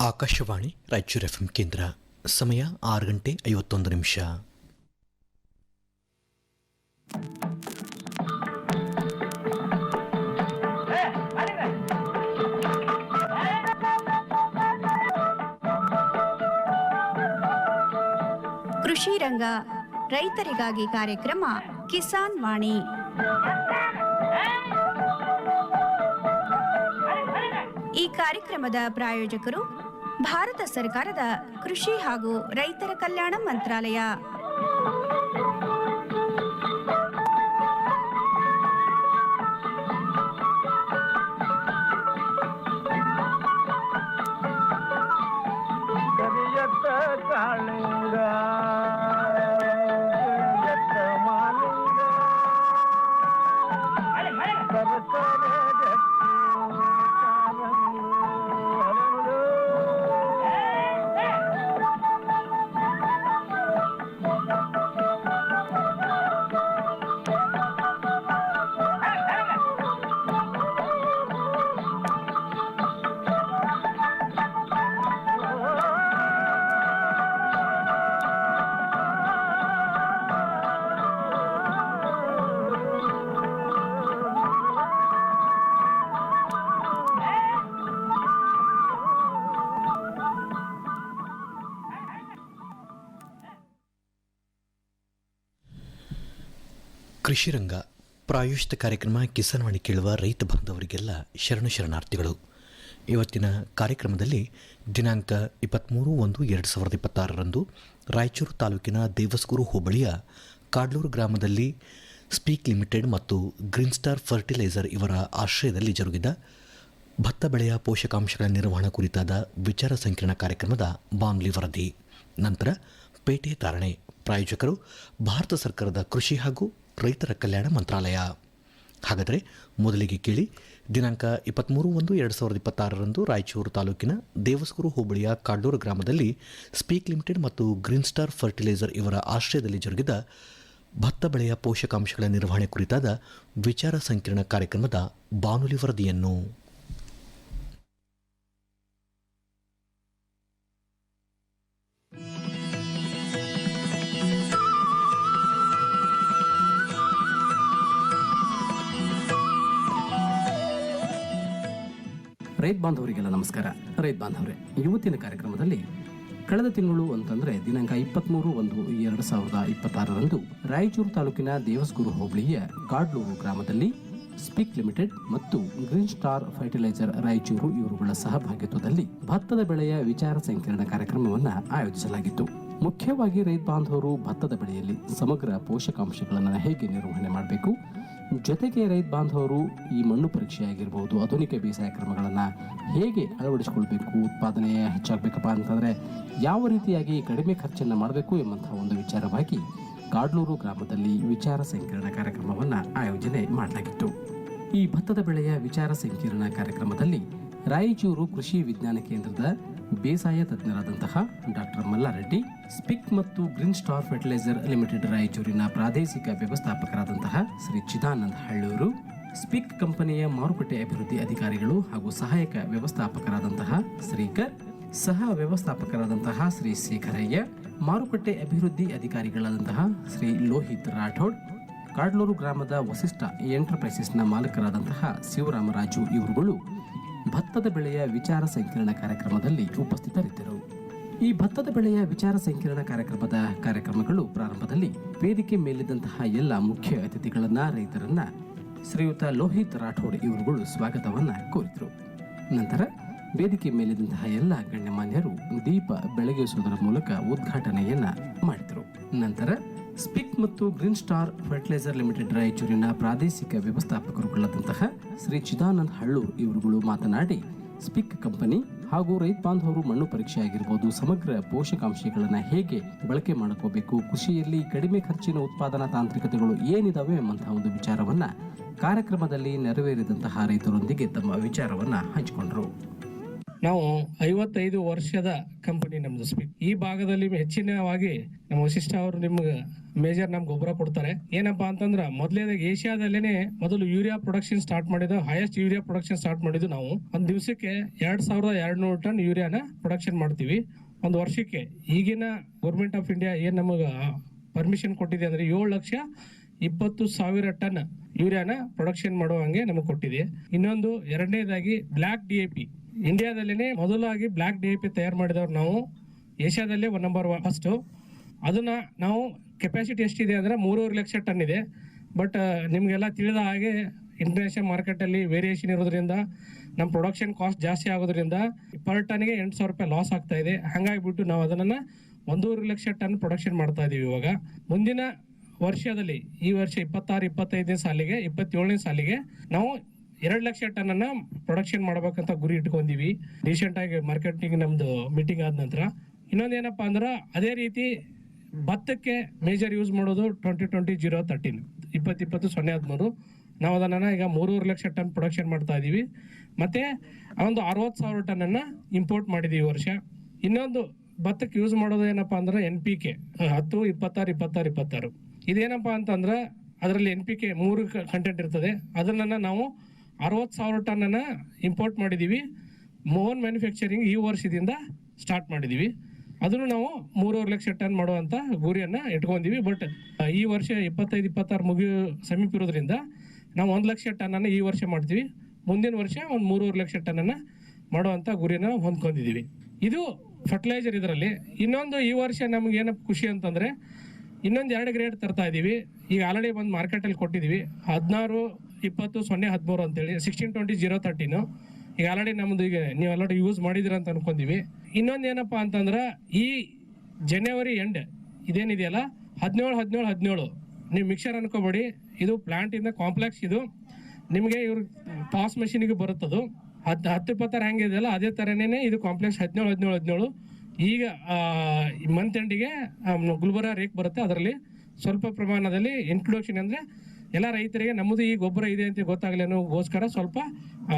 Akashvani Raichur F ಕೇಂದ್ರ. ಸಮಯ ಆರು ಗಂಟೆ ಐವತ್ತೊಂದು ನಿಮಿಷ. ಕೃಷಿ ರಂಗ, ರೈತರಿಗಾಗಿ ಕಾರ್ಯಕ್ರಮ, ಕಿಸಾನ್ ವಾಣಿ. ಈ ಕಾರ್ಯಕ್ರಮದ ಪ್ರಾಯೋಜಕರು ಭಾರತ ಸರ್ಕಾರದ ಕೃಷಿ ಹಾಗೂ ರೈತರ ಕಲ್ಯಾಣ ಮಂತ್ರಾಲಯ. ಕೃಷಿ ರಂಗ ಪ್ರಾಯೋಜಿತ ಕಾರ್ಯಕ್ರಮ ಕಿಸಾನ್ವಾಣಿ ಕೇಳುವ ರೈತ ಬಾಂಧವರಿಗೆಲ್ಲ ಶರಣ ಶರಣಾರ್ಥಿಗಳು. ಇವತ್ತಿನ ಕಾರ್ಯಕ್ರಮದಲ್ಲಿ ದಿನಾಂಕ ಇಪ್ಪತ್ತ್ಮೂರು ಒಂದು ಎರಡು ಸಾವಿರದ ಇಪ್ಪತ್ತಾರರಂದು ರಾಯಚೂರು ತಾಲೂಕಿನ ದೇವಸ್ಗೂರು ಹೋಬಳಿಯ ಕಾಡ್ಲೂರು ಗ್ರಾಮದಲ್ಲಿ ಸ್ಪೀಕ್ ಲಿಮಿಟೆಡ್ ಮತ್ತು ಗ್ರೀನ್ ಸ್ಟಾರ್ ಫರ್ಟಿಲೈಸರ್ ಇವರ ಆಶ್ರಯದಲ್ಲಿ ಜರುಗಿದ ಭತ್ತ ಬೆಳೆಯ ಪೋಷಕಾಂಶಗಳ ನಿರ್ವಹಣಾ ಕುರಿತಾದ ವಿಚಾರ ಸಂಕಿರಣ ಕಾರ್ಯಕ್ರಮದ ಬಾಮ್ಲಿ ವರದಿ. ನಂತರ ಪೇಟೆ ತಾರಣೆ. ಪ್ರಾಯೋಜಕರು ಭಾರತ ಸರ್ಕಾರದ ಕೃಷಿ ಹಾಗೂ ರೈತರ ಕಲ್ಯಾಣ ಮಂತ್ರಾಲಯ. ಹಾಗಾದರೆ ಮೊದಲಿಗೆ ಕೇಳಿ, ದಿನಾಂಕ ಇಪ್ಪತ್ತ್ಮೂರು ಒಂದು ಎರಡು ಸಾವಿರದ ಇಪ್ಪತ್ತಾರರಂದು ರಾಯಚೂರು ತಾಲೂಕಿನ ದೇವಸ್ಕೂರು ಹೋಬಳಿಯ ಕಾಡೂರು ಗ್ರಾಮದಲ್ಲಿ ಸ್ಪೀಕ್ ಲಿಮಿಟೆಡ್ ಮತ್ತು ಗ್ರೀನ್ ಸ್ಟಾರ್ ಫರ್ಟಿಲೈಸರ್ ಇವರ ಆಶ್ರಯದಲ್ಲಿ ಜರುಗಿದ ಭತ್ತ ಬೆಳೆಯ ಪೋಷಕಾಂಶಗಳ ನಿರ್ವಹಣೆ ಕುರಿತಾದ ವಿಚಾರ ಸಂಕಿರಣ ಕಾರ್ಯಕ್ರಮದ ಬಾನುಲಿ ವರದಿಯನ್ನು ರೈತ ಬಾಂಧವರಿಗೆಲ್ಲ ನಮಸ್ಕಾರ. ರೈತ ಬಾಂಧವರೇ, ಇವತ್ತಿನ ಕಾರ್ಯಕ್ರಮದಲ್ಲಿ ಕಳೆದ ತಿಂಗಳು ಅಂತಂದ್ರೆ ದಿನಾಂಕ ಇಪ್ಪತ್ತ್ಮೂರು ಒಂದು ಎರಡು ಸಾವಿರದ ಇಪ್ಪತ್ತಾರರಂದು ರಾಯಚೂರು ತಾಲೂಕಿನ ದೇವಸ್ಗುರು ಹೋಬಳಿಯ ಕಾಡ್ಲೂರು ಗ್ರಾಮದಲ್ಲಿ ಸ್ಪೀಕ್ ಲಿಮಿಟೆಡ್ ಮತ್ತು ಗ್ರೀನ್ ಸ್ಟಾರ್ ಫರ್ಟಿಲೈಸರ್ ರಾಯಚೂರು ಇವರುಗಳ ಸಹಭಾಗಿತ್ವದಲ್ಲಿ ಭತ್ತದ ಬೆಳೆಯ ವಿಚಾರ ಸಂಕಿರಣ ಕಾರ್ಯಕ್ರಮವನ್ನು ಆಯೋಜಿಸಲಾಗಿತ್ತು. ಮುಖ್ಯವಾಗಿ ರೈತ ಬಾಂಧವರು ಭತ್ತದ ಬೆಳೆಯಲ್ಲಿ ಸಮಗ್ರ ಪೋಷಕಾಂಶಗಳನ್ನು ಹೇಗೆ ನಿರ್ವಹಣೆ ಮಾಡಬೇಕು ಜೊತೆಗೆ ರೈತ ಬಾಂಧವರು ಈ ಮಣ್ಣು ಪರೀಕ್ಷೆ ಆಗಿರ್ಬೋದು ಆಧುನಿಕ ಬೇಸಾಯ ಕ್ರಮಗಳನ್ನು ಹೇಗೆ ಅಳವಡಿಸಿಕೊಳ್ಬೇಕು, ಉತ್ಪಾದನೆ ಹೆಚ್ಚಾಗಬೇಕಪ್ಪ ಅಂತಂದರೆ ಯಾವ ರೀತಿಯಾಗಿ ಕಡಿಮೆ ಖರ್ಚನ್ನು ಮಾಡಬೇಕು ಎಂಬಂತಹ ಒಂದು ವಿಚಾರವಾಗಿ ಕಾಡ್ಲೂರು ಗ್ರಾಮದಲ್ಲಿ ವಿಚಾರ ಸಂಕಿರಣ ಕಾರ್ಯಕ್ರಮವನ್ನು ಆಯೋಜನೆ ಮಾಡಲಾಗಿತ್ತು. ಈ ಭತ್ತದ ಬೆಳೆಯ ವಿಚಾರ ಸಂಕಿರಣ ಕಾರ್ಯಕ್ರಮದಲ್ಲಿ ರಾಯಚೂರು ಕೃಷಿ ವಿಜ್ಞಾನ ಕೇಂದ್ರದ ಬೇಸಾಯ ತಜ್ಞರಾದಂತಹ ಡಾಕ್ಟರ್ ಮಲ್ಲಾರೆಡ್ಡಿ, ಸ್ಪಿಕ್ ಮತ್ತು ಗ್ರೀನ್ ಸ್ಟಾರ್ ಫರ್ಟಿಲೈಸರ್ ಲಿಮಿಟೆಡ್ ರಾಯಚೂರಿನ ಪ್ರಾದೇಶಿಕ ವ್ಯವಸ್ಥಾಪಕರಾದಂತಹ ಶ್ರೀ ಚಿದಾನಂದ ಹಳ್ಳೂರು, ಸ್ಪಿಕ್ ಕಂಪನಿಯ ಮಾರುಕಟ್ಟೆ ಅಭಿವೃದ್ಧಿ ಅಧಿಕಾರಿಗಳು ಹಾಗೂ ಸಹಾಯಕ ವ್ಯವಸ್ಥಾಪಕರಾದಂತಹ ಶ್ರೀಕರ್, ಸಹ ವ್ಯವಸ್ಥಾಪಕರಾದಂತಹ ಶ್ರೀ ಶೇಖರಯ್ಯ, ಮಾರುಕಟ್ಟೆ ಅಭಿವೃದ್ಧಿ ಅಧಿಕಾರಿಗಳಾದಂತಹ ಶ್ರೀ ಲೋಹಿತ್ ರಾಠೋಡ್, ಕಾಡ್ಲೂರು ಗ್ರಾಮದ ವಸಿಷ್ಠ ಎಂಟರ್ಪ್ರೈಸಸ್ನ ಮಾಲಕರಾದಂತಹ ಶಿವರಾಮರಾಜು ಇವರುಗಳು ಭತ್ತದ ಬೆಳೆಯ ವಿಚಾರ ಸಂಕಿರಣ ಕಾರ್ಯಕ್ರಮದಲ್ಲಿ ಉಪಸ್ಥಿತರಿದ್ದರು. ಈ ಭತ್ತದ ಬೆಳೆಯ ವಿಚಾರ ಸಂಕಿರಣ ಕಾರ್ಯಕ್ರಮದ ಕಾರ್ಯಕ್ರಮಗಳು ಪ್ರಾರಂಭದಲ್ಲಿ ವೇದಿಕೆ ಮೇಲಿದ್ದಂತಹ ಎಲ್ಲ ಮುಖ್ಯ ಅತಿಥಿಗಳನ್ನ, ರೈತರನ್ನ ಶ್ರೀಯುತ ಲೋಹಿತ್ ರಾಠೋಡ್ ಇವರುಗಳು ಸ್ವಾಗತವನ್ನ ಕೋರಿದರು. ನಂತರ ವೇದಿಕೆ ಮೇಲಿದ್ದಂತಹ ಎಲ್ಲ ಗಣ್ಯಮಾನ್ಯರು ದೀಪ ಬೆಳಗಿಸುವುದರ ಮೂಲಕ ಉದ್ಘಾಟನೆಯನ್ನ ಮಾಡಿದರು. ನಂತರ ಸ್ಪಿಕ್ ಮತ್ತು ಗ್ರೀನ್ ಸ್ಟಾರ್ ಫರ್ಟಿಲೈಸರ್ ಲಿಮಿಟೆಡ್ ರಾಯಚೂರಿನ ಪ್ರಾದೇಶಿಕ ವ್ಯವಸ್ಥಾಪಕರುಗಳಾದಂತಹ ಶ್ರೀ ಚಿದಾನಂದ್ ಹಳ್ಳು ಇವರುಗಳು ಮಾತನಾಡಿ, ಸ್ಪಿಕ್ ಕಂಪನಿ ಹಾಗೂ ರೈತ ಬಾಂಧವರು ಮಣ್ಣು ಪರೀಕ್ಷೆ ಆಗಿರ್ಬೋದು ಸಮಗ್ರ ಪೋಷಕಾಂಶಗಳನ್ನು ಹೇಗೆ ಬಳಕೆ ಮಾಡ್ಕೋಬೇಕು, ಕೃಷಿಯಲ್ಲಿ ಕಡಿಮೆ ಖರ್ಚಿನ ಉತ್ಪಾದನಾ ತಾಂತ್ರಿಕತೆಗಳು ಏನಿದಾವೆ ಎಂಬಂತಹ ಒಂದು ವಿಚಾರವನ್ನು ಕಾರ್ಯಕ್ರಮದಲ್ಲಿ ನೆರವೇರಿದಂತಹ ರೈತರೊಂದಿಗೆ ತಮ್ಮ ವಿಚಾರವನ್ನು ಹಂಚಿಕೊಂಡರು. ನಾವು ಐವತ್ತೈದು ವರ್ಷದ ಕಂಪನಿ ನಮ್ದು ಸ್ಪೀಡ್ ಈ ಭಾಗದಲ್ಲಿ ಹೆಚ್ಚಿನವಾಗಿ ನಮ್ಮ ವಶಿಷ್ಠ ಅವರು ನಿಮ್ಗೆ ಮೇಜರ್ ನಮ್ಗೆ ಗೊಬ್ಬರ ಕೊಡ್ತಾರೆ. ಏನಪ್ಪಾ ಅಂತಂದ್ರ ಮೊದಲೇದಾಗ ಏಷ್ಯಾದಲ್ಲೇನೆ ಮೊದಲು ಯೂರಿಯಾ ಪ್ರೊಡಕ್ಷನ್ ಸ್ಟಾರ್ಟ್ ಮಾಡಿದ್ದು ಹೈಯೆಸ್ಟ್ ಯೂರಿಯಾ ಪ್ರೊಡಕ್ಷನ್ ಸ್ಟಾರ್ಟ್ ಮಾಡಿದ್ದು ನಾವು. ಒಂದ್ ದಿವಸಕ್ಕೆ ಎರಡ್ ಸಾವಿರದ ಎರಡ್ ನೂರು ಟನ್ ಯೂರಿಯಾನ ಪ್ರೊಡಕ್ಷನ್ ಮಾಡ್ತೀವಿ. ಒಂದು ವರ್ಷಕ್ಕೆ. ಈಗಿನ ಗೌರ್ಮೆಂಟ್ ಆಫ್ ಇಂಡಿಯಾ ಏನ್ ನಮಗ ಪರ್ಮಿಷನ್ ಕೊಟ್ಟಿದೆ ಅಂದ್ರೆ ಏಳು ಲಕ್ಷ ಇಪ್ಪತ್ತು ಸಾವಿರ ಟನ್ ಯೂರಿಯಾನ ಪ್ರೊಡಕ್ಷನ್ ಮಾಡುವಂಗೆ ನಮಗೆ ಕೊಟ್ಟಿದೆ. ಇನ್ನೊಂದು ಎರಡನೇದಾಗಿ ಬ್ಲಾಕ್ ಡಿ ಎ ಪಿ. ಇಂಡಿಯಾದಲ್ಲೇನೆ ಮೊದಲಾಗಿ ಬ್ಲಾಕ್ ಡಿ ಪಿ ತಯಾರು ಮಾಡಿದವ್ರು ನಾವು. ಏಷ್ಯಾದಲ್ಲೇ ಒನ್ ನಂಬರ್ ಫಸ್ಟ್ ಅದನ್ನ ನಾವು ಕೆಪಾಸಿಟಿ ಎಷ್ಟಿದೆ ಅಂದ್ರೆ ಮೂರುವರೆ ಲಕ್ಷ ಟನ್ ಇದೆ. ಬಟ್ ನಿಮಗೆಲ್ಲ ತಿಳಿದ ಹಾಗೆ ಇಂಟರ್ನ್ಯಾಷನಲ್ ಮಾರ್ಕೆಟಲ್ಲಿ ವೇರಿಯೇಷನ್ ಇರೋದ್ರಿಂದ ನಮ್ಮ ಪ್ರೊಡಕ್ಷನ್ ಕಾಸ್ಟ್ ಜಾಸ್ತಿ ಆಗೋದ್ರಿಂದ ಪರ್ ಟನ್ಗೆ ಎಂಟು ಸಾವಿರ ರೂಪಾಯಿ ಲಾಸ್ ಆಗ್ತಾ ಇದೆ. ಹಾಗಾಗಿಬಿಟ್ಟು ನಾವು ಅದನ್ನ ಒಂದೂವರೆ ಲಕ್ಷ ಟನ್ ಪ್ರೊಡಕ್ಷನ್ ಮಾಡ್ತಾ ಇದೀವಿ ಇವಾಗ. ಮುಂದಿನ ವರ್ಷದಲ್ಲಿ, ಈ ವರ್ಷ ಇಪ್ಪತ್ತಾರು, ಇಪ್ಪತ್ತೈದನೇ ಸಾಲಿಗೆ, ಇಪ್ಪತ್ತೇಳನೇ ಸಾಲಿಗೆ ನಾವು ಎರಡು ಲಕ್ಷ ಟನ್ ಅನ್ನ ಪ್ರೊಡಕ್ಷನ್ ಮಾಡಬೇಕಂತ ಗುರಿ ಇಟ್ಕೊಂಡಿವಿ. ರೀಸೆಂಟ್ ಆಗಿ ಮಾರ್ಕೆಟಿಂಗ್ ನಮ್ದು ಮೀಟಿಂಗ್ ಆದ ನಂತರ. ಇನ್ನೊಂದೇನಪ್ಪಾ ಅಂದ್ರೆ ಅದೇ ರೀತಿ ಭತ್ತಕ್ಕೆ ಮೇಜರ್ ಯೂಸ್ ಮಾಡೋದು ಟ್ವೆಂಟಿ ಟ್ವೆಂಟಿ ಜೀರೋ ತರ್ಟೀನ್ ಇಪ್ಪತ್ತು ಇಪ್ಪತ್ತು ಸೊನ್ನೆ ಹದಿಮೂರು. ನಾವು ಅದನ್ನ ಈಗ ಮೂರುವರೆ ಲಕ್ಷ ಟನ್ ಪ್ರೊಡಕ್ಷನ್ ಮಾಡ್ತಾ ಇದ್ದೀವಿ ಮತ್ತೆ ಒಂದು ಅರವತ್ತು ಸಾವಿರ ಟನ್ ಅನ್ನ ಇಂಪೋರ್ಟ್ ಮಾಡಿದೀವಿ ಈ ವರ್ಷ. ಇನ್ನೊಂದು ಭತ್ತಕ್ಕೆ ಯೂಸ್ ಮಾಡೋದು ಏನಪ್ಪಾ ಅಂದ್ರೆ ಎನ್ ಪಿ ಕೆ ಹತ್ತು, ಇಪ್ಪತ್ತಾರು ಇಪ್ಪತ್ತಾರು ಇಪ್ಪತ್ತಾರು. ಇದೇನಪ್ಪ ಅಂತಂದ್ರೆ ಅದರಲ್ಲಿ ಎನ್ ಪಿ ಕೆ ಮೂರು ಕಂಟೆಂಟ್ ಇರ್ತದೆ. ಅದನ್ನ ನಾವು ಅರವತ್ತು ಸಾವಿರ ಟನ್ ಅನ್ನ ಇಂಪೋರ್ಟ್ ಮಾಡಿದೀವಿ. ಮೋಹನ್ ಮ್ಯಾನುಫ್ಯಾಕ್ಚರಿಂಗ್ ಈ ವರ್ಷದಿಂದ ಸ್ಟಾರ್ಟ್ ಮಾಡಿದೀವಿ. ಅದನ್ನು ನಾವು ಮೂರುವರೆ ಲಕ್ಷ ಟನ್ ಮಾಡುವಂಥ ಗುರಿಯನ್ನ ಇಟ್ಕೊಂಡಿವಿ ಬಟ್ ಈ ವರ್ಷ ಇಪ್ಪತ್ತೈದು, ಇಪ್ಪತ್ತಾರು ಮುಗಿಯೋ ಸಮೀಪ ಇರೋದ್ರಿಂದ ನಾವು ಒಂದು ಲಕ್ಷ ಟನ್ನನ್ನು ಈ ವರ್ಷ ಮಾಡ್ತೀವಿ. ಮುಂದಿನ ವರ್ಷ ಒಂದು ಮೂರುವರೆ ಲಕ್ಷ ಟನ್ನನ್ನು ಅನ್ನ ಗುರಿಯನ್ನು ಹೊಂದ್ಕೊಂಡಿದ್ದೀವಿ ಇದು ಫರ್ಟಿಲೈಸರ್ ಇದರಲ್ಲಿ. ಇನ್ನೊಂದು ಈ ವರ್ಷ ನಮ್ಗೆ ಏನಪ್ಪ ಖುಷಿ ಅಂತಂದ್ರೆ, ಇನ್ನೊಂದು ಎರಡು ಗ್ರೇಡ್ ತರ್ತಾ ಇದೀವಿ. ಈಗ ಆಲ್ರೆಡಿ ಒಂದು ಮಾರ್ಕೆಟಲ್ಲಿ ಕೊಟ್ಟಿದ್ದೀವಿ ಹದಿನಾರು ಇಪ್ಪತ್ತು ಸೊನ್ನೆ ಹದಿಮೂರು ಅಂತೇಳಿ ಸಿಕ್ಸ್ಟೀನ್ ಟ್ವೆಂಟಿ ಜೀರೋ ತರ್ಟೀನು ಈಗ ಆಲ್ರೆಡಿ ನಮ್ದು ಈಗ ನೀವು ಆಲ್ರೆಡಿ ಯೂಸ್ ಮಾಡಿದಿರ ಅಂತ ಅನ್ಕೊಂತೀವಿ. ಇನ್ನೊಂದು ಏನಪ್ಪ ಅಂತಂದ್ರೆ, ಈ ಜನವರಿ ಎಂಡ್ ಇದೇನಿದೆಯಲ್ಲ, ಹದಿನೇಳು ಹದಿನೇಳು ಹದಿನೇಳು. ನೀವು ಮಿಕ್ಸರ್ ಅನ್ಕೋಬೇಡಿ, ಇದು ಪ್ಲಾಂಟ್ ಇಂದ ಕಾಂಪ್ಲೆಕ್ಸ್ ಇದು. ನಿಮಗೆ ಇವ್ರ ಪಾಸ್ ಮಷೀನಿಗೆ ಬರುತ್ತದು ಹತ್ತು ಹತ್ತು ಇಪ್ಪತ್ತಾರು ಹೆಂಗಿದೆಯಲ್ಲ ಅದೇ ಥರನೇ ಇದು ಕಾಂಪ್ಲೆಕ್ಸ್ ಹದಿನೇಳು ಹದಿನೇಳು ಹದಿನೇಳು. ಈಗ ಮಂತ್ ಎಂಡಿಗೆ ಗುಲ್ಬರ್ಗ ರೇಕ್ ಬರುತ್ತೆ, ಅದರಲ್ಲಿ ಸ್ವಲ್ಪ ಪ್ರಮಾಣದಲ್ಲಿ ಇಂಟ್ರೊಡಕ್ಷನ್ ಅಂದರೆ ಎಲ್ಲ ರೈತರಿಗೆ ನಮ್ಮದು ಈ ಗೊಬ್ಬರ ಇದೆ ಅಂತ ಗೊತ್ತಾಗಲಿ ಅನ್ನೋಗೋಸ್ಕರ ಸ್ವಲ್ಪ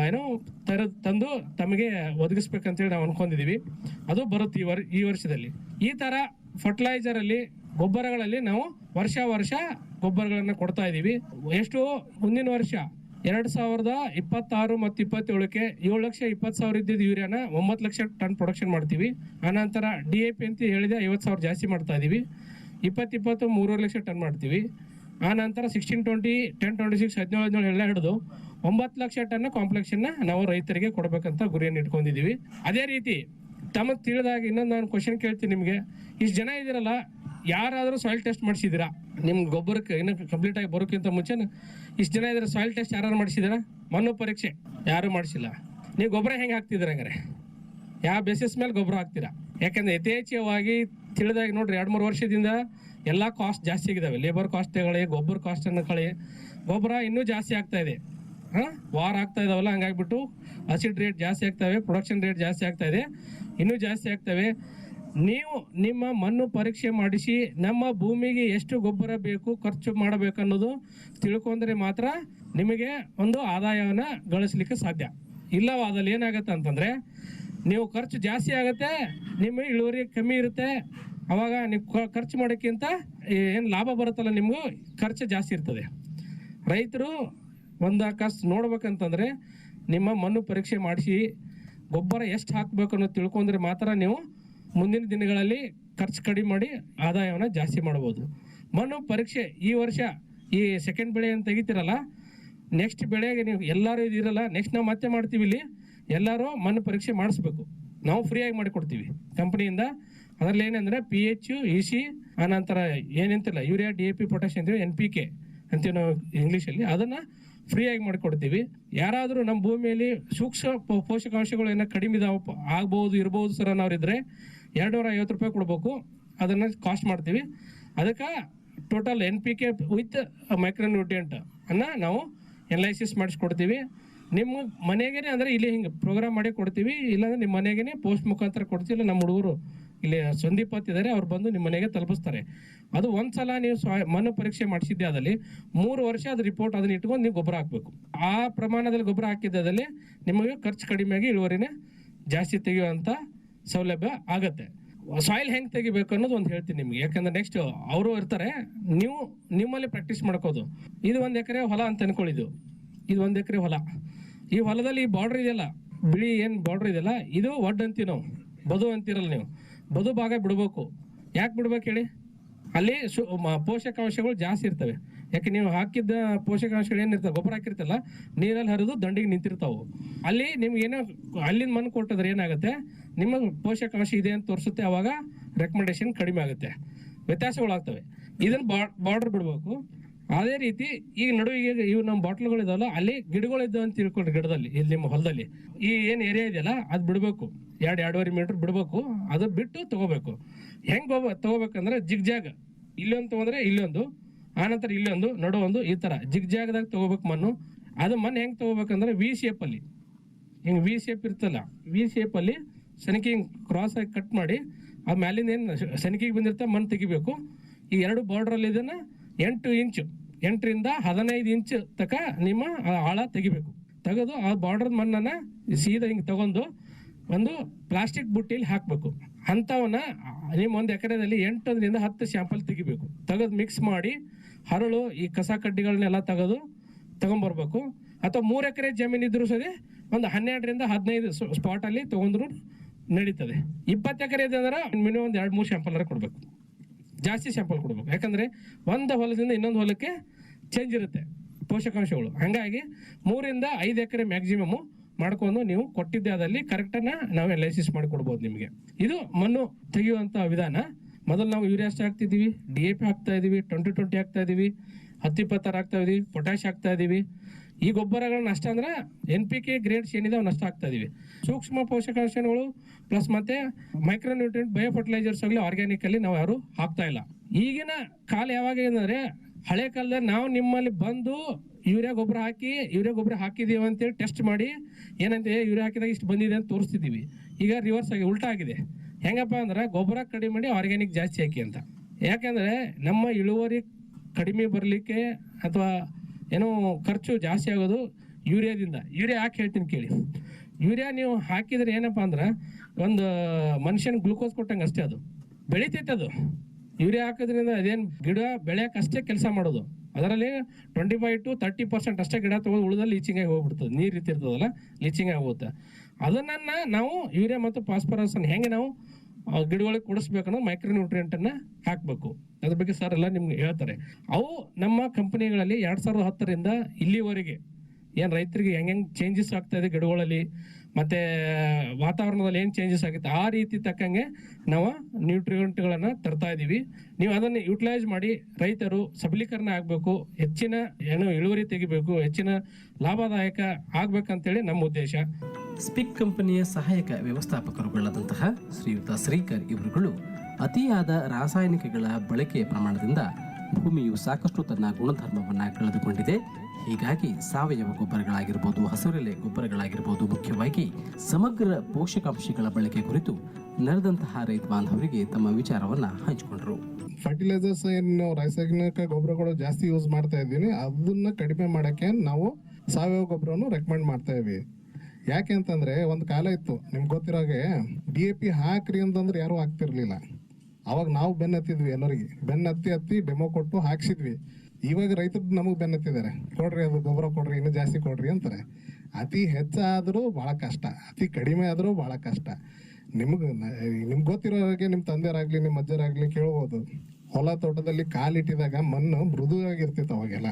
ಏನೋ ತರ ತಂದು ತಮಗೆ ಒದಗಿಸ್ಬೇಕಂತೇಳಿ ನಾವು ಅನ್ಕೊಂಡಿದೀವಿ. ಅದು ಬರುತ್ತೆ ಈ ವರ್, ಈ ವರ್ಷದಲ್ಲಿ. ಈ ಥರ ಫರ್ಟಿಲೈಸರ್ ಅಲ್ಲಿ, ಗೊಬ್ಬರಗಳಲ್ಲಿ ನಾವು ವರ್ಷ ವರ್ಷ ಗೊಬ್ಬರಗಳನ್ನು ಕೊಡ್ತಾ ಇದ್ದೀವಿ ಎಷ್ಟು ಮುಂದಿನ ವರ್ಷ? ಎರಡು ಸಾವಿರದ ಇಪ್ಪತ್ತಾರು ಮತ್ತು ಇಪ್ಪತ್ತೇಳಕ್ಕೆ ಏಳು ಲಕ್ಷ ಇಪ್ಪತ್ತು ಸಾವಿರ ಇದ್ದಿದ್ದು ಯೂರಿಯಾನ ಒಂಬತ್ತು ಲಕ್ಷ ಟನ್ ಪ್ರೊಡಕ್ಷನ್ ಮಾಡ್ತೀವಿ. ಆನಂತರ ಡಿ ಎ ಪಿ ಅಂತ ಹೇಳಿದೆ ಐವತ್ತು ಸಾವಿರ ಜಾಸ್ತಿ ಮಾಡ್ತಾ ಇದೀವಿ. ಇಪ್ಪತ್ತಿಪ್ಪತ್ತು ಇಪ್ಪತ್ತು ಮೂರುವರೆ ಲಕ್ಷ ಟನ್ ಮಾಡ್ತೀವಿ. ಆ ನಂತರ sixteen twenty ten twenty six ಹದಿನೇಳು ಹದಿನೇಳು ಎಲ್ಲ ಹಿಡಿದು ಒಂಬತ್ತು ಲಕ್ಷ ಟನ್ ಕಾಂಪ್ಲೆಕ್ಷನ್ನ ನಾವು ರೈತರಿಗೆ ಕೊಡಬೇಕಂತ ಗುರಿಯನ್ನು ಇಟ್ಕೊಂಡಿದ್ದೀವಿ. ಅದೇ ರೀತಿ ತಮಗೆ ತಿಳಿದಾಗ ಇನ್ನೊಂದು ನಾನು ಕ್ವಶನ್ ಕೇಳ್ತೀನಿ ನಿಮಗೆ. ಇಷ್ಟು ಜನ ಇದ್ದೀರಲ್ಲ, ಯಾರಾದರೂ ಸಾಯಿಲ್ ಟೆಸ್ಟ್ ಮಾಡಿಸಿದ್ದೀರಾ? ನಿಮ್ಮ ಗೊಬ್ಬರಕ್ಕೆ ಇನ್ನೂ ಕಂಪ್ಲೀಟ್ ಆಗಿ ಬರೋಕ್ಕಿಂತ ಮುಂಚೆ ಇಷ್ಟು ಜನ ಇದ್ರೆ ಸಾಯಿಲ್ ಟೆಸ್ಟ್ ಯಾರು ಮಾಡಿಸಿದಿರಾ ಮಣ್ಣು ಪರೀಕ್ಷೆ ಯಾರು ಮಾಡಿಸಿಲ್ಲ? ನೀವು ಗೊಬ್ಬರ ಹೆಂಗೆ ಹಾಕ್ತಿದ್ದೀರ ಹಂಗಾರೆ? ಯಾವ ಬೇಸಿಸ್ ಮೇಲೆ ಗೊಬ್ಬರ ಹಾಕ್ತೀರಾ? ಯಾಕಂದ್ರೆ ಯಥೇಚ್ಛವಾಗಿ ತಿಳಿದಾಗ ನೋಡ್ರಿ, ಎರಡು ಮೂರು ವರ್ಷದಿಂದ ಎಲ್ಲ ಕಾಸ್ಟ್ ಜಾಸ್ತಿ ಆಗಿದಾವೆ. ಲೇಬರ್ ಕಾಸ್ಟ್ ತಗೊಳ್ಳಿ, ಗೊಬ್ಬರ ಕಾಸ್ಟ್ ಅನ್ನು ಕಳಿ ಗೊಬ್ಬರ ಇನ್ನೂ ಜಾಸ್ತಿ ಆಗ್ತಾ ಇದೆ. ಹಾಂ? ವಾರ ಆಗ್ತಾ ಇದಾವಲ್ಲ, ಹಂಗಾಗ್ಬಿಟ್ಟು ಅಸಿಡ್ ರೇಟ್ ಜಾಸ್ತಿ ಆಗ್ತವೆ ಪ್ರೊಡಕ್ಷನ್ ರೇಟ್ ಜಾಸ್ತಿ ಆಗ್ತಾ ಇದೆ, ಇನ್ನೂ ಜಾಸ್ತಿ ಆಗ್ತವೆ ನೀವು ನಿಮ್ಮ ಮಣ್ಣು ಪರೀಕ್ಷೆ ಮಾಡಿಸಿ, ನಮ್ಮ ಭೂಮಿಗೆ ಎಷ್ಟು ಗೊಬ್ಬರ ಬೇಕು, ಖರ್ಚು ಮಾಡಬೇಕು ಅನ್ನೋದು ತಿಳ್ಕೊಂಡ್ರೆ ಮಾತ್ರ ನಿಮಗೆ ಒಂದು ಆದಾಯವನ್ನು ಗಳಿಸ್ಲಿಕ್ಕೆ ಸಾಧ್ಯ. ಇಲ್ಲವಾದಲ್ಲಿ ಏನಾಗುತ್ತೆ ಅಂತಂದ್ರೆ ನೀವು ಖರ್ಚು ಜಾಸ್ತಿ ಆಗುತ್ತೆ, ನಿಮ್ಮ ಇಳುವರಿ ಕಮ್ಮಿ ಇರುತ್ತೆ. ಅವಾಗ ನೀವು ಖರ್ಚು ಮಾಡೋಕ್ಕಿಂತ ಏನು ಲಾಭ ಬರುತ್ತಲ್ಲ ನಿಮಗೂ, ಖರ್ಚು ಜಾಸ್ತಿ ಇರ್ತದೆ. ರೈತರು ಒಂದು ಕಸ್ ನೋಡ್ಬೇಕಂತಂದರೆ ನಿಮ್ಮ ಮಣ್ಣು ಪರೀಕ್ಷೆ ಮಾಡಿಸಿ ಗೊಬ್ಬರ ಎಷ್ಟು ಹಾಕ್ಬೇಕು ಅನ್ನೋದು ತಿಳ್ಕೊಂಡ್ರೆ ಮಾತ್ರ ನೀವು ಮುಂದಿನ ದಿನಗಳಲ್ಲಿ ಖರ್ಚು ಕಡಿಮೆ ಮಾಡಿ ಆದಾಯವನ್ನು ಜಾಸ್ತಿ ಮಾಡ್ಬೋದು. ಮಣ್ಣು ಪರೀಕ್ಷೆ ಈ ವರ್ಷ ಈ ಸೆಕೆಂಡ್ ಬೆಳೆ ಅಂತ ತೆಗಿತೀರಲ್ಲ ನೆಕ್ಸ್ಟ್ ಬೆಳೆಗೆ ನೀವು ಎಲ್ಲರೂ ಇದಿರಲ್ಲ ನೆಕ್ಸ್ಟ್ ನಾವು ಮತ್ತೆ ಮಾಡ್ತೀವಿ ಇಲ್ಲಿ. ಎಲ್ಲರೂ ಮಣ್ಣು ಪರೀಕ್ಷೆ ಮಾಡಿಸ್ಬೇಕು. ನಾವು ಫ್ರೀಯಾಗಿ ಮಾಡಿಕೊಡ್ತೀವಿ. ಕಂಪ್ನಿಯಿಂದ ಅದರಲ್ಲಿ ಏನಂದ್ರೆ ಪಿ ಎಚ್ ಇ ಸಿ ಆನಂತರ ಏನಂತಿಲ್ಲ, urea D A P potash ಅಂತೀವಿ ಎನ್ ಪಿ ಕೆ ಅಂತೀವಿ ನಾವು ಇಂಗ್ಲೀಷಲ್ಲಿ. ಅದನ್ನ ಫ್ರೀಯಾಗಿ ಮಾಡಿಕೊಡ್ತೀವಿ. ಯಾರಾದರೂ ನಮ್ಮ ಭೂಮಿಯಲ್ಲಿ ಸೂಕ್ಷ್ಮ ಪೋಷಕಾಂಶಗಳು ಏನೋ ಕಡಿಮೆ ಇದಾವ ಆಗ್ಬೋದು, ಇರ್ಬೋದು ಸರ್ ಅನ್ನೋರಿದ್ರೆ ಎರಡು ನೂರ ಐವತ್ತು ರೂಪಾಯಿ ಕೊಡಬೇಕು. ಅದನ್ನ ಕಾಸ್ಟ್ ಮಾಡ್ತೀವಿ. ಅದಕ್ಕೆ total N P K with micronutrient ಅನ್ನು ನಾವು ಎನಲೈಸಿಸ್ ಮಾಡಿಸ್ಕೊಡ್ತೀವಿ. ನಿಮ್ಮ ಮನೆಗೇನೆ ಅಂದ್ರೆ ಇಲ್ಲಿ ಹಿಂಗೆ ಪ್ರೋಗ್ರಾಮ್ ಮಾಡಿ ಕೊಡ್ತೀವಿ, ಇಲ್ಲಾಂದ್ರೆ ನಿಮ್ಮ ಮನೆಗೇನೆ ಪೋಸ್ಟ್ ಮುಖಾಂತರ ಕೊಡ್ತೀವಿ. ಇಲ್ಲ, ನಮ್ಮ ಹುಡುಗರು ಇಲ್ಲಿ ಸಂದೀಪ್ ಇದ್ದಾರೆ, ಅವ್ರು ಬಂದು ನಿಮ್ಮ ಮನೆಗೆ ತಲುಪಿಸ್ತಾರೆ. ಅದು ಒಂದ್ಸಲ ನೀವು ಸ್ವ, ಮಣ್ಣು ಪರೀಕ್ಷೆ ಮಾಡಿಸಿದ್ದೆ ಅದಲ್ಲಿ ಮೂರು ವರ್ಷ ಅದು ರಿಪೋರ್ಟ್ ಅದನ್ನ ಇಟ್ಕೊಂಡು ನೀವು ಗೊಬ್ಬರ ಹಾಕಬೇಕು. ಆ ಪ್ರಮಾಣದಲ್ಲಿ ಗೊಬ್ಬರ ಹಾಕಿದ್ದಲ್ಲಿ ನಿಮಗೆ ಖರ್ಚು ಕಡಿಮೆ ಆಗಿ ಇಳುವರಿನೇ ಜಾಸ್ತಿ ತೆಗೆಯುವಂಥ ಸೌಲಭ್ಯ ಆಗುತ್ತೆ. ಸಾಯಿಲ್ ಹೆಂಗೆ ತೆಗಿಬೇಕು ಅನ್ನೋದು ಒಂದು ಹೇಳ್ತೀನಿ ನಿಮ್ಗೆ. ಯಾಕಂದ್ರೆ ನೆಕ್ಸ್ಟ್ ಅವರು ಇರ್ತಾರೆ, ನೀವು ನಿಮ್ಮಲ್ಲಿ ಪ್ರಾಕ್ಟೀಸ್ ಮಾಡ್ಕೋದು. ಇದು ಒಂದು ಎಕರೆ ಹೊಲ ಅಂತ ಅನ್ಕೊಳ್ಳಿದ್ದು ಇದು ಒಂದು ಎಕರೆ ಹೊಲ. ಈ ಹೊಲದಲ್ಲಿ ಬಾರ್ಡರ್ ಇದೆಯಲ್ಲ, ಬಿಳಿ ಏನು ಬಾರ್ಡರ್ ಇದೆಯಲ್ಲ, ಇದು ಒಡ್ ಅಂತೀವಿ ನಾವು, ಬದು ಅಂತೀರಲ್ಲ ನೀವು. ಬದು ಭಾಗ ಬಿಡ್ಬೇಕು. ಯಾಕೆ ಬಿಡ್ಬೇಕು ಹೇಳಿ? ಅಲ್ಲಿ ಪೋಷಕಾಂಶಗಳು ಜಾಸ್ತಿ ಇರ್ತವೆ. ಯಾಕೆ ನೀವು ಹಾಕಿದ್ದ ಪೋಷಕಾಂಶಗಳು ಏನಿರ್ತವೆ ಗೊಬ್ಬರ ಹಾಕಿರ್ತಲ್ಲ ನೀರಲ್ಲಿ ಹರಿದು ದಂಡಿಗೆ ನಿಂತಿರ್ತಾವೆ. ಅಲ್ಲಿ ನಿಮ್ಗೆ ಏನೋ ಅಲ್ಲಿಂದ ಮಣ್ಣು ಕೊಟ್ಟಿದ್ರೆ ಏನಾಗುತ್ತೆ? ನಿಮ್ಮ ಪೋಷಕಾಂಶ ಇದೆ ಅಂತ ತೋರಿಸುತ್ತೆ, ಅವಾಗ ರೆಕಮೆಂಡೇಶನ್ ಕಡಿಮೆ ಆಗುತ್ತೆ. ವ್ಯತ್ಯಾಸಗಳಾಗ್ತವೆ. ಇದನ್ನ ಬಾರ್ಡರ್ ಬಿಡಬೇಕು. ಅದೇ ರೀತಿ ಈಗ ನಡುವಿಗೆ ಇವು ನಮ್ಮ ಬಾಟ್ಲ್ಗಳು ಇದಾವಲ್ಲ, ಅಲ್ಲಿ ಗಿಡಗಳು ಇದ್ದಾವೆ ಅಂತ ತಿಳ್ಕೊಂಡ್ರಿ ಗಿಡದಲ್ಲಿ, ಇಲ್ಲಿ ನಿಮ್ಮ ಹೊಲದಲ್ಲಿ. ಈ ಏನು ಏರಿಯಾ ಇದೆಯಲ್ಲ, ಅದು ಬಿಡಬೇಕು. ಎರಡು ಎರಡೂವರೆ ಮೀಟರ್ ಬಿಡಬೇಕು, ಅದು ಬಿಟ್ಟು ತಗೋಬೇಕು. ಹೆಂಗೆ ತಗೋಬೇಕಂದ್ರೆ ತಗೋಬೇಕಂದ್ರೆ ಜಿಗ್ಜಾಗ್. ಇಲ್ಲೊಂದು ತಗೊಂಡ್ರೆ ಇಲ್ಲೊಂದು ಆನಂತರ ಇಲ್ಲೊಂದು ನಡು ಒಂದು, ಈ ಥರ ಜಿಗ್ಜಾಗ್ದಾಗ ತಗೋಬೇಕು ಮಣ್ಣು. ಅದು ಮಣ್ಣು ಹೆಂಗೆ ತಗೋಬೇಕಂದ್ರೆ ವಿ ಶೇಪಲ್ಲಿ ಹಿಂಗೆ ವಿ ಶೇಪ್ ಇರ್ತಲ್ಲ ವಿ ಶೇಪಲ್ಲಿ ಸನಿಕೆ ಹಿಂಗೆ ಕ್ರಾಸ್ ಆಗಿ ಕಟ್ ಮಾಡಿ ಆ ಮ್ಯಾಲಿಂದ ಏನು ಸನಿಕೆಗೆ ಬಂದಿರ್ತಾ ಮಣ್ಣು ತೆಗಿಬೇಕು. ಈ ಎರಡು ಬಾರ್ಡ್ರಲ್ಲಿ ಇದನ್ನ ಎಂಟು ಇಂಚು ಎಂಟರಿಂದ ಹದಿನೈದು ಇಂಚ್ ತಕ ನಿಮ್ಮ ಆಳ ತೆಗಿಬೇಕು. ತೆಗೆದು ಆ ಬಾರ್ಡರ್ ಮಣ್ಣನ್ನ ಸೀದಾ ಹಿಂಗೆ ತಗೊಂಡು ಒಂದು ಪ್ಲಾಸ್ಟಿಕ್ ಬುಟ್ಟಿಲಿ ಹಾಕಬೇಕು. ಅಂಥವನ್ನ ನಿಮ್ಮ ಒಂದು ಎಕರೆದಲ್ಲಿ ಎಂಟರಿಂದ ಹತ್ತು ಶ್ಯಾಂಪಲ್ ತೆಗಿಬೇಕು. ತೆಗೆದು ಮಿಕ್ಸ್ ಮಾಡಿ ಹರಳು, ಈ ಕಸ ಕಡ್ಡಿಗಳನ್ನೆಲ್ಲ ತೆಗೆದು ತಗೊಂಬರ್ಬೇಕು. ಅಥವಾ ಮೂರು ಎಕರೆ ಜಮೀನು ಇದ್ರೂ ಸರಿ ಒಂದು ಹನ್ನೆರಡರಿಂದ ಹದಿನೈದು ಸ್ಪಾಟಲ್ಲಿ ತೊಗೊಂಡ್ರು ನಡೀತದೆ. ಇಪ್ಪತ್ತು ಎಕರೆ ಇದೆ ಅಂದ್ರೆ ಮಿನಿಮಮ್ ಒಂದು ಎರಡು ಮೂರು ಶ್ಯಾಂಪಲ್ ಕೊಡಬೇಕು. ಜಾಸ್ತಿ ಶ್ಯಾಂಪಲ್ ಕೊಡಬೇಕು. ಯಾಕಂದರೆ ಒಂದು ಹೊಲದಿಂದ ಇನ್ನೊಂದು ಹೊಲಕ್ಕೆ ಚೇಂಜ್ ಇರುತ್ತೆ ಪೋಷಕಾಂಶಗಳು. ಹಾಗಾಗಿ ಮೂರಿಂದ ಐದು ಎಕರೆ ಮ್ಯಾಕ್ಸಿಮಮ್ ಮಾಡ್ಕೊಂಡು ನೀವು ಕೊಟ್ಟಿದ್ದೆ ಅದಲ್ಲಿ ಕರೆಕ್ಟನ್ನು ನಾವು ಅನಲೈಸಿಸ್ ಮಾಡಿಕೊಡ್ಬೋದು ನಿಮಗೆ. ಇದು ಮಣ್ಣು ತೆಗೆಯುವಂಥ ವಿಧಾನ. ಮೊದಲು ನಾವು ಯೂರಿಯಾ ಹಾಕ್ತಿದ್ದೀವಿ ಡಿ ಎ ಪಿ ಹಾಕ್ತಾ ಇದೀವಿ ಟ್ವೆಂಟಿ ಟ್ವೆಂಟಿ ಹಾಕ್ತಾ ಇದೀವಿ ಹತ್ತು ಇಪ್ಪತ್ತಾರು ಹಾಕ್ತಾ ಇದೀವಿ ಪೊಟ್ಯಾಶ್ ಹಾಕ್ತಾ ಇದೀವಿ. ಈ ಗೊಬ್ಬರಗಳನ್ನ ಅಷ್ಟ ಅಂದ್ರೆ ಎನ್ ಪಿ ಕೆ ಗ್ರೇಡ್ಸ್ ಏನಿದೆ ಅವ್ನ ಅಷ್ಟು ಹಾಕ್ತಾ ಇದೀವಿ. ಸೂಕ್ಷ್ಮ ಪೋಷಕಾಂಶಗಳು ಪ್ಲಸ್ ಮತ್ತೆ ಮೈಕ್ರೋ ನ್ಯೂಟ್ರಿಯೆಂಟ್ ಬಯೋ ಫರ್ಟಿಲೈಸರ್ಸ್ ಆಗಲಿ ಆರ್ಗ್ಯಾನಿಕ್ ಅಲ್ಲಿ ನಾವು ಯಾರು ಹಾಕ್ತಾ ಇಲ್ಲ. ಈಗಿನ ಕಾಲ ಯಾವಾಗ ಏನಂದ್ರೆ ಹಳೆ ಕಾಲದಲ್ಲಿ ನಾವು ನಿಮ್ಮಲ್ಲಿ ಬಂದು ಯೂರಿಯಾ ಗೊಬ್ಬರ ಹಾಕಿ, ಯೂರಿಯಾ ಗೊಬ್ಬರ ಹಾಕಿದೀವಿ ಅಂತೇಳಿ ಟೆಸ್ಟ್ ಮಾಡಿ, ಏನಂತ, ಯೂರಿಯಾ ಹಾಕಿದಾಗ ಇಷ್ಟು ಬಂದಿದೆ ಅಂತ ತೋರಿಸ್ತಿದ್ದೀವಿ ಈಗ ರಿವರ್ಸ್ ಆಗಿ, ಉಲ್ಟಾ ಆಗಿದೆ. ಹೆಂಗಪ್ಪ ಅಂದ್ರೆ ಗೊಬ್ಬರ ಕಡಿಮೆ ಮಾಡಿ ಆರ್ಗ್ಯಾನಿಕ್ ಜಾಸ್ತಿ ಹಾಕಿ ಅಂತ. ಯಾಕಂದ್ರೆ ನಮ್ಮ ಇಳುವರಿ ಕಡಿಮೆ ಬರಲಿಕ್ಕೆ ಅಥವಾ ಏನೋ ಖರ್ಚು ಜಾಸ್ತಿ ಆಗೋದು ಯೂರಿಯಾದಿಂದ. ಯೂರಿಯಾ ಯಾಕೆ ಹೇಳ್ತೀನಿ ಕೇಳಿ. ಯೂರಿಯಾ ನೀವು ಹಾಕಿದ್ರೆ ಏನಪ್ಪ ಅಂದ್ರೆ ಒಂದು ಮನುಷ್ಯನ ಗ್ಲೂಕೋಸ್ ಕೊಟ್ಟಂಗೆ ಅಷ್ಟೇ ಅದು. ಬೆಳಿತೈತೆ ಅದು. ಯೂರಿಯಾ ಹಾಕೋದ್ರಿಂದ ಅದೇನು ಗಿಡ ಬೆಳೆಯಕ್ಕೆ ಅಷ್ಟೇ ಕೆಲಸ ಮಾಡೋದು. ಅದರಲ್ಲಿ twenty five to thirty percent ಅಷ್ಟೇ ಗಿಡ ತೊಗೊಂಡು ಉಳಿದಲ್ಲಿ ಲೀಚಿಂಗ್ ಆಗಿ ಹೋಗ್ಬಿಡ್ತದೆ. ನೀರು ಇರ್ತಿರ್ತದಲ್ಲ ಲೀಚಿಂಗ್ ಆಗುತ್ತೆ ಅದನ್ನ ನಾವು ಯೂರಿಯಾ ಮತ್ತು ಫಾಸ್ಫರಸ್ ಅನ್ನು ಹೆಂಗೆ ನಾವು ಗಿಡಗಳಿಗೆ ಕೊಡಿಸ್ಬೇಕನ್ನೋ ಮೈಕ್ರೋ ಮೈಕ್ರೋನ್ಯೂಟ್ರಿಯಂಟನ್ನು ಹಾಕಬೇಕು. ಅದ್ರ ಬಗ್ಗೆ ಸರ್ ಎಲ್ಲ ನಿಮ್ಗೆ ಹೇಳ್ತಾರೆ. ಅವು ನಮ್ಮ ಕಂಪನಿಗಳಲ್ಲಿ ಎರಡು ಸಾವಿರದ ಹತ್ತರಿಂದ ಇಲ್ಲಿವರೆಗೆ ಏನು ರೈತರಿಗೆ ಹೆಂಗೆ ಚೇಂಜಸ್ ಆಗ್ತಾ ಇದೆ ಗಿಡಗಳಲ್ಲಿ ಮತ್ತು ವಾತಾವರಣದಲ್ಲಿ ಏನು ಚೇಂಜಸ್ ಆಗುತ್ತೆ? ಆ ರೀತಿ ತಕ್ಕಂಗೆ ನಾವು ನ್ಯೂಟ್ರಿಯೆಂಟ್ಗಳನ್ನು ತರ್ತಾ ಇದ್ದೀವಿ ನೀವು ಅದನ್ನು ಯುಟಿಲೈಸ್ ಮಾಡಿ ರೈತರು ಸಬಲೀಕರಣ ಆಗಬೇಕು, ಹೆಚ್ಚಿನ ಏನು ಇಳುವರಿ ತೆಗಿಬೇಕು, ಹೆಚ್ಚಿನ ಲಾಭದಾಯಕ ಆಗ್ಬೇಕಂತೇಳಿ ನಮ್ಮ ಉದ್ದೇಶ. ಸ್ಪಿಕ್ ಕಂಪನಿಯ ಸಹಾಯಕ ವ್ಯವಸ್ಥಾಪಕರುಗಳಾದಂತಹ ಶ್ರೀಯುತ ಶ್ರೀಕರ್ ಇವರುಗಳು ಅತಿಯಾದ ರಾಸಾಯನಿಕಗಳ ಬಳಕೆಯ ಪ್ರಮಾಣದಿಂದ ಭೂಮಿಯು ಸಾಕಷ್ಟು ತನ್ನ ಗುಣಧರ್ಮವನ್ನು ಕಳೆದುಕೊಂಡಿದೆ. ಹೀಗಾಗಿ ಸಾವಯವ ಗೊಬ್ಬರಗಳಾಗಿರ್ಬೋದು, ಹಸಿರೆಲೆ ಗೊಬ್ಬರಗಳಾಗಿರ್ಬೋದು ಮುಖ್ಯವಾಗಿ ಸಮಗ್ರ ಪೋಷಕಾಂಶಗಳ ಬಳಕೆ ಕುರಿತು ನೆರೆದಂತಹ ರೈತ ಬಾಂಧವರಿಗೆ ತಮ್ಮ ವಿಚಾರವನ್ನ ಹಂಚಿಕೊಂಡರು. ಫರ್ಟಿಲೈಸರ್ಸ್ ಏನು ರಾಸಾಯನಿಕ ಗೊಬ್ಬರಗಳು ಜಾಸ್ತಿ ಯೂಸ್ ಮಾಡ್ತಾ ಇದ್ದೀನಿ. ಅದನ್ನ ಕಡಿಮೆ ಮಾಡೋಕ್ಕೆ ನಾವು ಸಾವಯವ ಗೊಬ್ಬರವನ್ನು ರೆಕಮೆಂಡ್ ಮಾಡ್ತಾ ಇದ್ವಿ ಯಾಕೆ ಅಂತಂದ್ರೆ, ಒಂದು ಕಾಲ ಇತ್ತು, ನಿಮ್ಗೆ ಗೊತ್ತಿರೋಗೆ ಡಿ ಎ ಪಿ ಹಾಕ್ರಿ ಅಂತಂದ್ರೆ ಯಾರು ಹಾಕ್ತಿರ್ಲಿಲ್ಲ ಅವಾಗ ನಾವು ಬೆನ್ನತ್ತಿದ್ವಿ ಎಲ್ಲರಿಗೆ. ಬೆನ್ನತ್ತಿ ಹತ್ತಿ ಡೆಮೋ ಕೊಟ್ಟು ಹಾಕ್ಸಿದ್ವಿ. ಇವಾಗ ರೈತರು ನಮಗೆ ಬೆನ್ನತ್ತಿದ್ದಾರೆ ಕೊಡ್ರಿ ಅದು ಗೊಬ್ಬರ ಕೊಡ್ರಿ, ಇನ್ನೂ ಜಾಸ್ತಿ ಕೊಡ್ರಿ ಅಂತಾರೆ. ಅತಿ ಹೆಚ್ಚಾದರೂ ಭಾಳ ಕಷ್ಟ. ಅತಿ ಕಡಿಮೆ ಆದರೂ ಭಾಳ ಕಷ್ಟ. ನಿಮ್ಗೆ ನಿಮ್ಗೆ ಗೊತ್ತಿರೋರಿಗೆ ನಿಮ್ಮ ತಂದೆಯರಾಗಲಿ ನಿಮ್ಮ ಅಜ್ಜರಾಗಲಿ ಕೇಳ್ಬೋದು. ಹೊಲ ತೋಟದಲ್ಲಿ ಕಾಲಿಟ್ಟಿದಾಗ ಮಣ್ಣು ಮೃದುವಾಗಿರ್ತಿತ್ತು ಅವಾಗೆಲ್ಲ.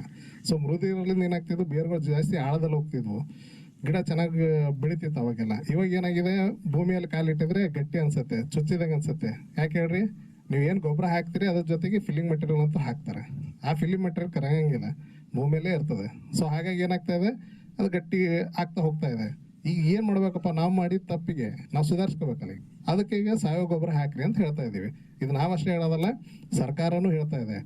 ಸೊ ಮೃದು ಇರೋದ್ರಿಂದ ಏನಾಗ್ತಿದ್ವು ಬೇರುಗಳು ಜಾಸ್ತಿ ಆಳದಲ್ಲಿ ಹೋಗ್ತಿದ್ವು. ಗಿಡ ಚೆನ್ನಾಗಿ ಬೆಳಿತಿತ್ತು ಅವಾಗೆಲ್ಲ. ಇವಾಗ ಏನಾಗಿದೆ? ಭೂಮಿಯಲ್ಲಿ ಕಾಲಿಟ್ಟಿದ್ರೆ ಗಟ್ಟಿ ಅನ್ಸುತ್ತೆ, ಚುಚ್ಚಿದಾಗ ಅನ್ಸುತ್ತೆ. ಯಾಕೆ ಹೇಳ್ರಿ? ನೀವು ಏನು ಗೊಬ್ಬರ ಹಾಕ್ತೀರಿ, ಅದ್ರ ಜೊತೆಗೆ ಫಿಲ್ಲಿಂಗ್ ಮೆಟೀರಿಯಲ್ ಅಂತ ಹಾಕ್ತಾರೆ. ಆ ಫಿಲ್ಲಿಂಗ್ ಮೆಟೀರಿಯಲ್ ಕರಗಂಗಿಲ್ಲ, ಭೂಮಿಯಲ್ಲೇ ಇರ್ತದೆ. ಸೊ ಹಾಗಾಗಿ ಏನಾಗ್ತಾ ಇದೆ? ಅದು ಗಟ್ಟಿ ಆಗ್ತಾ ಹೋಗ್ತಾ ಇದೆ. ಈಗ ಏನು ಮಾಡ್ಬೇಕಪ್ಪ? ನಾವು ಮಾಡಿದ ತಪ್ಪಿಗೆ ನಾವು ಸುಧಾರಿಸ್ಕೋಬೇಕಲ್ಲ ಈಗ. ಅದಕ್ಕೆ ಈಗ ಸಾವಯವ ಗೊಬ್ಬರ ಹಾಕ್ರಿ ಅಂತ ಹೇಳ್ತಾ ಇದೀವಿ ಇದು ನಾವಷ್ಟೇ ಹೇಳೋದಲ್ಲ, ಸರ್ಕಾರನೂ ಹೇಳ್ತಾ ಇದೆ.